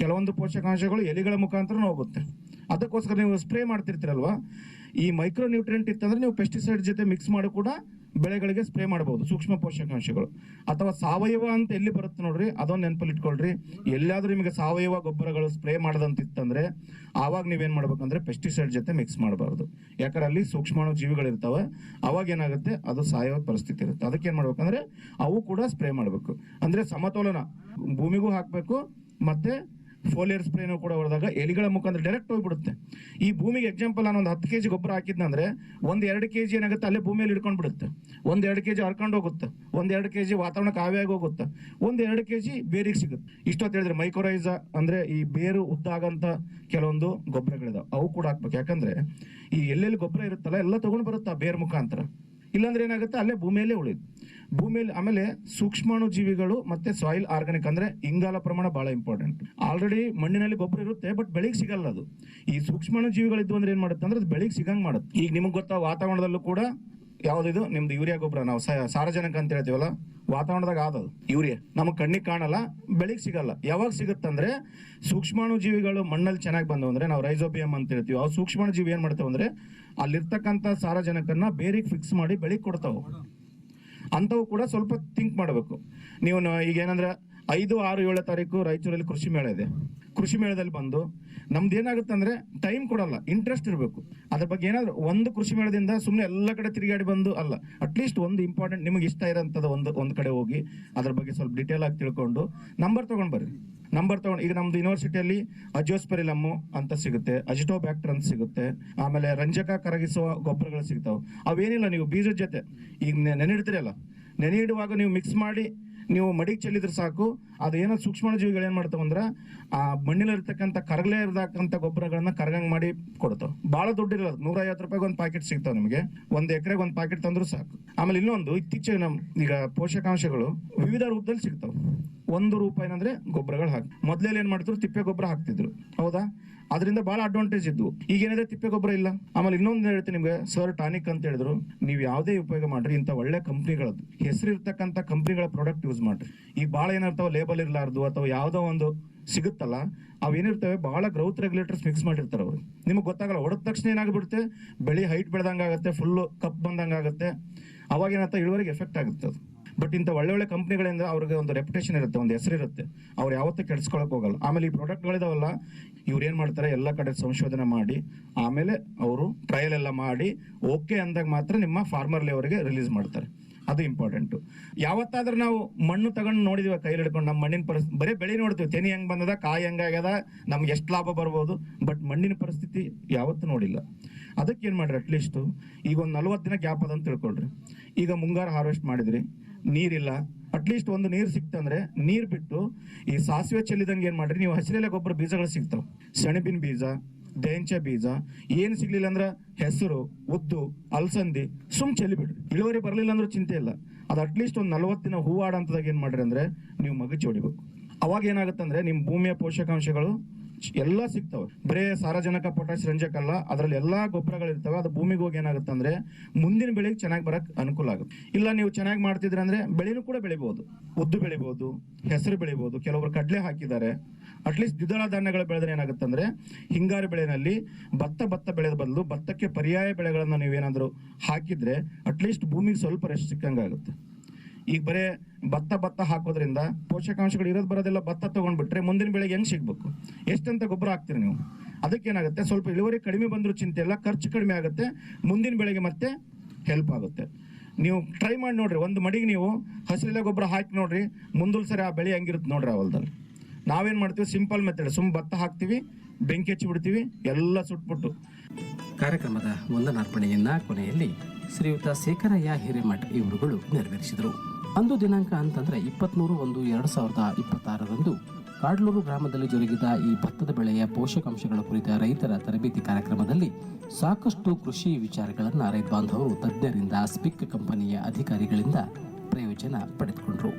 ಕೆಲವೊಂದು ಪೋಷಕಾಂಶಗಳು ಎಲೆಗಳ ಮುಖಾಂತರ ಹೋಗುತ್ತೆ ಅದಕ್ಕೋಸ್ಕರ ನೀವು ಸ್ಪ್ರೇ ಮಾಡ್ತಿರ್ತೀರಲ್ವಾ? ಈ ಮೈಕ್ರೋ ನ್ಯೂಟ್ರಿಯೆಂಟ್ ಇತ್ತಂದ್ರೆ ನೀವು ಪೆಸ್ಟಿಸೈಡ್ ಜೊತೆ ಮಿಕ್ಸ್ ಮಾಡಿ ಕೂಡ ಬೆಳೆಗಳಿಗೆ ಸ್ಪ್ರೇ ಮಾಡಬಹುದು ಸೂಕ್ಷ್ಮ ಪೋಷಕಾಂಶಗಳು. ಅಥವಾ ಸಾವಯವ ಅಂತ ಎಲ್ಲಿ ಬರುತ್ತೆ ನೋಡ್ರಿ, ಅದೊಂದು ನೆನಪಲ್ಲಿ ಇಟ್ಕೊಳ್ರಿ. ಎಲ್ಲಾದ್ರೂ ನಿಮಗೆ ಸಾವಯವ ಗೊಬ್ಬರಗಳು ಸ್ಪ್ರೇ ಮಾಡದಂತಿತ್ತಂದ್ರೆ, ಆವಾಗ ನೀವೇನು ಮಾಡ್ಬೇಕಂದ್ರೆ ಪೆಸ್ಟಿಸೈಡ್ ಜೊತೆ ಮಿಕ್ಸ್ ಮಾಡಬಾರ್ದು. ಯಾಕಂದ್ರೆ ಅಲ್ಲಿ ಸೂಕ್ಷ್ಮಾಣು ಜೀವಿಗಳಿರ್ತಾವೆ, ಅವಾಗ ಏನಾಗುತ್ತೆ, ಅದು ಸಾವಯವ ಪರಿಸ್ಥಿತಿ ಇರುತ್ತೆ. ಅದಕ್ಕೆ ಏನ್ ಮಾಡ್ಬೇಕಂದ್ರೆ, ಅವು ಕೂಡ ಸ್ಪ್ರೇ ಮಾಡಬೇಕು. ಅಂದ್ರೆ ಸಮತೋಲನ, ಭೂಮಿಗೂ ಹಾಕಬೇಕು, ಮತ್ತೆ ಫೋಲಿಯರ್ ಸ್ಪ್ರೇನು ಕೂಡ ಹೊಡೆದಾಗ ಎಲೆಗಳ ಮುಖಾಂತರ ಡೈರೆಕ್ಟ್ ಹೋಗ್ಬಿಡುತ್ತೆ. ಈ ಭೂಮಿಗೆ ಎಕ್ಸಾಂಪಲ್ ನಾನು ಒಂದು ಹತ್ತು ಕೆಜಿ ಗೊಬ್ಬರ ಹಾಕಿದ್ನಂದ್ರೆ ಒಂದ್ ಎರಡು ಕೆಜಿ ಏನಾಗುತ್ತೆ ಅಲ್ಲೇ ಭೂಮಿಯಲ್ಲಿ ಹಿಡ್ಕೊಂಡು ಬಿಡುತ್ತೆ ಒಂದ್ ಎರಡು ಕೆಜಿ ಹರ್ಕೊಂಡು ಹೋಗುತ್ತೆ. ಒಂದ್ ಎರಡು ಕೆಜಿ ವಾತಾವರಣಕ್ಕೆ ಆವಿಯಾಗಿ ಹೋಗುತ್ತೆ. ಒಂದ್ ಎರಡು ಕೆಜಿ ಬೇರಿಗೆ ಸಿಗುತ್ತೆ. ಇಷ್ಟೊತ್ತು ಹೇಳಿದ್ರೆ ಮೈಕೋರೈಸ ಅಂದ್ರೆ ಈ ಬೇರು ಉದ್ದಾಗಂತ ಕೆಲವೊಂದು ಗೊಬ್ಬರಗಳಿದಾವೆ. ಅವು ಕೂಡ ಹಾಕ್ಬೇಕು. ಯಾಕಂದ್ರೆ ಈ ಎಲ್ಲೆಲ್ಲಿ ಗೊಬ್ಬರ ಇರುತ್ತಲ್ಲ, ಎಲ್ಲ ತಗೊಂಡು ಬರುತ್ತೆ ಆ ಬೇರ್ ಮುಖಾಂತರ. ಇಲ್ಲಾಂದ್ರೆ ಏನಾಗುತ್ತೆ? ಅಲ್ಲೇ ಭೂಮಿಯಲ್ಲೇ ಉಳಿದು ಭೂಮಿಯಲ್ಲಿ ಆಮೇಲೆ ಸೂಕ್ಷ್ಮಾಣು ಜೀವಿಗಳು ಮತ್ತೆ ಸಾಯಿಲ್ ಆರ್ಗಾನಿಕ್ ಅಂದ್ರೆ ಇಂಗಾಲ ಪ್ರಮಾಣ ಬಹಳ ಇಂಪಾರ್ಟೆಂಟ್ ಆಲ್ರೆಡಿ ಮಣ್ಣಿನಲ್ಲಿ ಗೊಬ್ಬರ ಇರುತ್ತೆ ಬಟ್ ಬೆಳೆಗೆ ಸಿಗಲ್ಲ ಅದು. ಈ ಸೂಕ್ಷ್ಮಾಣು ಜೀವಿಗಳಿದ್ವು ಅಂದ್ರೆ ಏನ್ ಮಾಡುತ್ತೆ ಅಂದ್ರೆ ಅದು ಸಿಗಂಗ್ ಮಾಡುತ್ತೆ. ಈಗ ನಿಮ್ಗೆ ಗೊತ್ತಾ, ವಾತಾವರಣದಲ್ಲೂ ಕೂಡ ಯಾವ್ದಿದು ನಿಮ್ದು ಯೂರಿಯಾ ಗೊಬ್ಬರ, ನಾವು ಸಾರಜನಕ ಅಂತ ಹೇಳ್ತೀವಲ್ಲ, ವಾತಾವರಣದಾಗ ಆದದು ಯೂರಿಯಾ. ನಮಗೆ ಕಣ್ಣಿಗೆ ಕಾಣಲ್ಲ, ಬೆಳೆಗೆ ಸಿಗಲ್ಲ. ಯಾವಾಗ ಸಿಗುತ್ತಂದ್ರೆ ಸೂಕ್ಷ್ಮಾಣು ಜೀವಿಗಳು ಮಣ್ಣಲ್ಲಿ ಚೆನ್ನಾಗಿ ಬಂದವು ಅಂದ್ರೆ ನಾವು ರೈಸೋಬಿಯಂ ಅಂತ ಹೇಳ್ತೀವಿ. ಆ ಸೂಕ್ಷ್ಮಾಣು ಜೀವಿ ಏನ್ ಮಾಡ್ತಾವೆ ಅಂದ್ರೆ ಅಲ್ಲಿರ್ತಕ್ಕಂಥ ಸಾರಜನಕನ್ನ ಬೇರಿಗೆ ಫಿಕ್ಸ್ ಮಾಡಿ ಬೆಳೆಗೆ ಕೊಡ್ತಾವೆ. ಅಂಥವು ಕೂಡ ಸ್ವಲ್ಪ ಥಿಂಕ್ ಮಾಡಬೇಕು. ನೀವು ಈಗ ಏನಂದ್ರೆ ಐದು, ಆರು ಏಳು ತಾರೀಕು ರಾಯಚೂರಲ್ಲಿ ಕೃಷಿ ಮೇಳ ಇದೆ. ಕೃಷಿ ಮೇಳದಲ್ಲಿ ಬಂದು ನಮ್ದು ಏನಾಗುತ್ತೆ ಅಂದ್ರೆ ಟೈಮ್ ಕೊಡಲ್ಲ ಇಂಟ್ರೆಸ್ಟ್ ಇರಬೇಕು. ಅದ್ರ ಬಗ್ಗೆ ಏನಾದ್ರು ಒಂದು ಕೃಷಿ ಮೇಳದಿಂದ ಸುಮ್ಮನೆ ಎಲ್ಲ ಕಡೆ ತಿರುಗಾಡಿ ಬಂದು ಅಲ್ಲ ಅಟ್ಲೀಸ್ಟ್ ಒಂದು ಇಂಪಾರ್ಟೆಂಟ್ ನಿಮಗೆ ಇಷ್ಟ ಇರೋಂಥದ್ದು ಒಂದು ಒಂದು ಕಡೆ ಹೋಗಿ ಅದ್ರ ಬಗ್ಗೆ ಸ್ವಲ್ಪ ಡೀಟೇಲ್ ಆಗಿ ತಿಳ್ಕೊಂಡು ನಂಬರ್ ತಗೊಂಡ್ ಬರ್ರಿ. ನಂಬರ್ ತಗೊಂಡು, ಈಗ ನಮ್ದು ಯೂನಿವರ್ಸಿಟಿಯಲ್ಲಿ ಅಜೋಸ್ಪೆರಿಲಮ್ಮು ಅಂತ ಸಿಗುತ್ತೆ ಅಜಿಟೋಬ್ಯಾಕ್ಟರ್ ಅಂತ ಸಿಗುತ್ತೆ, ಆಮೇಲೆ ರಂಜಕ ಕರಗಿಸುವ ಗೊಬ್ಬರಗಳು ಸಿಗ್ತಾವೆ. ಅವೇನಿಲ್ಲ ನೀವು ಬೀಜದ ಜೊತೆ. ಈಗ ನೆನೆ ನೆನೆಯಿಡುವಾಗ ನೀವು ಮಿಕ್ಸ್ ಮಾಡಿ ನೀವು ಮಡಿಗೆ ಚೆಲ್ಲಿದ್ರೆ ಸಾಕು. ಅದು ಏನೋ ಸೂಕ್ಷ್ಮ ಜೀವಿಗಳು ಏನ್ ಮಾಡ್ತಾವ ಅಂದ್ರೆ, ಆ ಮಣ್ಣಿಲಿರ್ತಕ್ಕಂಥ ಕರಗಲೇ ಇರತಕ್ಕಂಥ ಗೊಬ್ಬರಗಳನ್ನ ಕರಗಂಗ್ ಮಾಡಿ ಕೊಡ್ತಾವ ಬಹಳ ದುಡ್ಡಿರಲ್ಲ ನೂರ ಐವತ್ತು ರೂಪಾಯಿಗೆ ಒಂದು ಪ್ಯಾಕೆಟ್ ಸಿಗ್ತಾವ ನಿಮಗೆ. ಒಂದು ಎಕರೆಗೆ ಒಂದು ಪ್ಯಾಕೆಟ್ ತಂದ್ರು ಸಾಕು. ಆಮೇಲೆ ಇನ್ನೊಂದು, ಇತ್ತೀಚೆಗೆ ನಮ್ ಈಗ ಪೋಷಕಾಂಶಗಳು ವಿವಿಧ ರೂಪದಲ್ಲಿ ಸಿಗ್ತಾವ. ಒಂದು ರೂಪಾಯಿ ಅಂದ್ರೆ ಗೊಬ್ಬರಗಳು ಹಾಕಿ. ಮೊದ್ಲೆಲ್ಲ ಏನ್ ಮಾಡ್ತಿದ್ರು? ತಿಪ್ಪೆ ಗೊಬ್ಬರ ಹಾಕ್ತಿದ್ರು. ಹೌದಾ? ಅದರಿಂದ ಬಹಳ ಅಡ್ವಾಂಟೇಜ್ ಇದ್ವು. ಈಗ ಏನಿದೆ? ತಿಪ್ಪೆ ಗೊಬ್ಬರ ಇಲ್ಲ. ಆಮೇಲೆ ಇನ್ನೊಂದು ಹೇಳ್ತೀನಿ ನಿಮ್ಗೆ. ಸರ್ ಟಾನಿಕ್ ಅಂತ ಹೇಳಿದ್ರು. ನೀವು ಯಾವುದೇ ಉಪಯೋಗ ಮಾಡ್ರಿ. ಇಂಥ ಒಳ್ಳೆ ಕಂಪ್ನಿಗಳದ್ದು. ಹೆಸರು ಇರ್ತಕ್ಕಂಥ ಕಂಪ್ನಿಗಳ ಪ್ರಾಡಕ್ಟ್ ಯೂಸ್ ಮಾಡ್ರಿ. ಈಗ ಭಾಳ ಏನಿರ್ತಾವ? ಲೇಬಲ್ ಇರಲಾರ್ದು ಅಥವಾ ಯಾವುದೋ ಒಂದು ಸಿಗುತ್ತಲ್ಲ ಅವೇನಿರ್ತವೆ ಬಹಳ ಗ್ರೌತ್ ರೆಗ್ಯುಲೇಟರ್ಸ್ ಮಿಕ್ಸ್ ಮಾಡಿರ್ತಾರೆ ಅವರು. ನಿಮಗೆ ಗೊತ್ತಾಗಲ್ಲ, ಹೊಡೆದ ತಕ್ಷಣ ಏನಾಗ್ಬಿಡುತ್ತೆ? ಬೆಳಿ ಹೈಟ್ ಬೆಳೆದಂಗೆ ಆಗುತ್ತೆ ಫುಲ್ಲು ಕಪ್ ಬಂದಂಗಾಗುತ್ತೆ. ಅವಾಗ ಏನಾಗ್ತಾ ಇಳುವರಿಗೆ ಎಫೆಕ್ಟ್ ಆಗುತ್ತೆ ಅದು. ಬಟ್ ಇಂಥ ಒಳ್ಳೆ ಒಳ್ಳೆ ಕಂಪ್ನಿಗಳಿಂದ ಅವ್ರಿಗೆ ಒಂದು ರೆಪ್ಯುಟೇಷನ್ ಇರುತ್ತೆ, ಒಂದು ಹೆಸರು ಇರುತ್ತೆ. ಅವ್ರು ಯಾವತ್ತೂ ಕೆಡ್ಸ್ಕೊಳಕ್ ಹೋಗಲ್ಲ. ಆಮೇಲೆ ಈ ಪ್ರಾಡಕ್ಟ್ಗಳಿದಾವಲ್ಲ ಇವ್ರು ಏನು ಮಾಡ್ತಾರೆ, ಎಲ್ಲ ಕಡೆ ಸಂಶೋಧನೆ ಮಾಡಿ, ಆಮೇಲೆ ಅವರು ಟ್ರಯಲ್ ಎಲ್ಲ ಮಾಡಿ ಓಕೆ ಅಂದಾಗ ಮಾತ್ರ ನಿಮ್ಮ ಫಾರ್ಮರ್ ಲೆವರ್ಗೆ ರಿಲೀಸ್ ಮಾಡ್ತಾರೆ. ಅದು ಇಂಪಾರ್ಟೆಂಟು ಯಾವತ್ತಾದ್ರೂ ನಾವು ಮಣ್ಣು ತಗೊಂಡು ನೋಡಿದೀವ, ಕೈಲಿ ಹಿಡ್ಕೊಂಡು, ನಮ್ಮ ಮಣ್ಣಿನ ಪರಿಸ್ಥಿತಿ ಬರೀ ಬೆಳೆ ನೋಡ್ತೀವಿ. ತೆನಿ ಹೆಂಗ್ ಬಂದದ, ಕಾಯಿ ಹೆಂಗಾಗ್ಯದ ನಮ್ಗೆ ಎಷ್ಟು ಲಾಭ ಬರ್ಬೋದು. ಬಟ್ ಮಣ್ಣಿನ ಪರಿಸ್ಥಿತಿ ಯಾವತ್ತೂ ನೋಡಿಲ್ಲ. ಅದಕ್ಕೆ ಏನು ಮಾಡ್ರಿ ಅಟ್ಲೀಸ್ಟ್ ಈಗ ಒಂದು ನಲ್ವತ್ತು ದಿನ ಗ್ಯಾಪ್ ಅದ ಅಂತ ತಿಳ್ಕೊಳ್ರಿ. ಈಗ ಮುಂಗಾರು ಹಾರ್ವೆಸ್ಟ್ ಮಾಡಿದ್ರಿ. ನೀರಿಲ್ಲ. ಅಟ್ಲೀಸ್ಟ್ ಒಂದು ನೀರು ಸಿಕ್ತಂದ್ರೆ ನೀರು ಬಿಟ್ಟು ಈ ಸಾಸಿವೆ ಚೆಲ್ಲಿದಂಗೆ ಏನ್ ಮಾಡ್ರಿ? ನೀವು ಹಸಿರೆಲೆ ಗೊಬ್ಬರ ಬೀಜಗಳು ಸಿಗ್ತಾವ. ಸೆಣಬಿನ ಬೀಜ, ದೇಂಚ ಬೀಜ, ಏನ್ ಸಿಗ್ಲಿಲ್ಲ ಅಂದ್ರೆ ಹೆಸರು, ಉದ್ದು, ಅಲಸಂದಿ, ಸುಮ್ ಚೆಲ್ಲಿಬಿಡ್ರಿ. ಇಳುವರಿ ಬರಲಿಲ್ಲ ಅಂದ್ರೆ ಚಿಂತೆ ಇಲ್ಲ. ಅದು ಅಟ್ಲೀಸ್ಟ್ ಒಂದು ನಲ್ವತ್ತು ದಿನ ಹೂವಾಡಂತದಾಗ ಏನ್ ಮಾಡ್ರಿ ಅಂದ್ರೆ ನೀವು ಮಗಚಿ ಹೊಡಿಬೇಕು ಅವಾಗ ಏನಾಗುತ್ತಂದ್ರೆ ನಿಮ್ಮ ಭೂಮಿಯ ಪೋಷಕಾಂಶಗಳು ಎಲ್ಲ ಸಿಗ್ತವೆ. ಬರೇ ಸಾರಜನಕ ಪೊಟ್ಯಾಶ್ ರಂಜಕ ಅಲ್ಲ, ಅದರಲ್ಲಿ ಎಲ್ಲಾ ಗೊಬ್ಬರಗಳು ಇರ್ತವೆ. ಅದು ಭೂಮಿಗೆ ಹೋಗಿ ಏನಾಗುತ್ತೆ ಅಂದ್ರೆ ಮುಂದಿನ ಬೆಳೆಗೆ ಚೆನ್ನಾಗಿ ಬರಕ್ ಅನುಕೂಲ ಆಗುತ್ತೆ. ಇಲ್ಲ ನೀವು ಚೆನ್ನಾಗಿ ಮಾಡ್ತಿದ್ರೆ ಅಂದ್ರೆ ಬೆಳೆನೂ ಕೂಡ ಬೆಳಿಬಹುದು ಉದ್ದು ಬೆಳಿಬಹುದು ಹೆಸರು ಬೆಳಿಬಹುದು ಕೆಲವರು ಕಡಲೆ ಹಾಕಿದ್ದಾರೆ. ಅಟ್ಲೀಸ್ಟ್ ದ್ವಿದಳ ಧಾನ್ಯಗಳು ಬೆಳೆದ್ರೆ ಏನಾಗುತ್ತೆ ಅಂದ್ರೆ ಹಿಂಗಾರು ಬೆಳೆನಲ್ಲಿ ಭತ್ತ ಭತ್ತ ಬೆಳೆದ ಬದಲು ಭತ್ತಕ್ಕೆ ಪರ್ಯಾಯ ಬೆಳೆಗಳನ್ನು ನೀವೇನಾದ್ರೂ ಹಾಕಿದ್ರೆ ಅಟ್ಲೀಸ್ಟ್ ಭೂಮಿಗೆ ಸ್ವಲ್ಪ ರೆಸ್ಟ್ ಸಿಕ್ಕಂಗಾಗುತ್ತೆ. ಈಗ ಬರೇ ಭತ್ತ ಭತ್ತ ಹಾಕೋದ್ರಿಂದ ಪೋಷಕಾಂಶಗಳು ಇರೋದು ಬರೋದೆಲ್ಲ, ಭತ್ತ ತಗೊಂಡ್ಬಿಟ್ರೆ ಮುಂದಿನ ಬೆಳೆಗೆ ಹೆಂಗ್ ಸಿಗ್ಬೇಕು? ಎಷ್ಟಂತ ಗೊಬ್ಬರ ಹಾಕ್ತೀರಿ ನೀವು? ಅದಕ್ಕೇನಾಗುತ್ತೆ? ಸ್ವಲ್ಪ ಇಳುವರಿ ಕಡಿಮೆ ಬಂದರೂ ಚಿಂತೆ ಇಲ್ಲ ಖರ್ಚು ಕಡಿಮೆ ಆಗುತ್ತೆ, ಮುಂದಿನ ಬೆಳೆಗೆ ಮತ್ತೆ ಹೆಲ್ಪ್ ಆಗುತ್ತೆ. ನೀವು ಟ್ರೈ ಮಾಡಿ ನೋಡ್ರಿ, ಒಂದು ಮಡಿಗೆ ನೀವು ಹಸಿರೆಲೆ ಗೊಬ್ಬರ ಹಾಕಿ ನೋಡ್ರಿ, ಮುಂದಲ್ ಸರಿ ಆ ಬೆಳೆ ಹೆಂಗಿರುತ್ತೆ ನೋಡ್ರಿ ಆ ಹೊಲದಲ್ಲಿ. ನಾವೇನ್ ಮಾಡ್ತೀವಿ? ಸಿಂಪಲ್ ಮೆಥಡ್ ಸುಮ್ ಭತ್ತ ಹಾಕ್ತೀವಿ, ಬೆಂಕಿ ಹಚ್ಚಿ ಬಿಡ್ತೀವಿ ಎಲ್ಲ ಸುಟ್ಬಿಟ್ಟು. ಕಾರ್ಯಕ್ರಮದ ವಂದನಾರ್ಪಣೆಯನ್ನ ಕೊನೆಯಲ್ಲಿ ಶ್ರೀಯುತ ಶೇಖರಯ್ಯ ಹಿರೇಮಠ್ ಇವರುಗಳು ನೆರವೇರಿಸಿದರು. ಅಂದು ದಿನಾಂಕ ಅಂತಂದ್ರೆ ಇಪ್ಪತ್ಮೂರು ಒಂದು ಎರಡು ಸಾವಿರದ ಇಪ್ಪತ್ತಾರರಂದು ಕಾಡ್ಲೂರು ಗ್ರಾಮದಲ್ಲಿ ಜರುಗಿದ ಈ ಭತ್ತದ ಬೆಳೆಯ ಪೋಷಕಾಂಶಗಳ ಕುರಿತ ರೈತರ ತರಬೇತಿ ಕಾರ್ಯಕ್ರಮದಲ್ಲಿ ಸಾಕಷ್ಟು ಕೃಷಿ ವಿಚಾರಗಳನ್ನು ರೈತ ಬಾಂಧವರು ತಜ್ಞರಿಂದ, ಸ್ಪಿಕ್ ಕಂಪನಿಯ ಅಧಿಕಾರಿಗಳಿಂದ ಪ್ರಯೋಜನ ಪಡೆದುಕೊಂಡರು.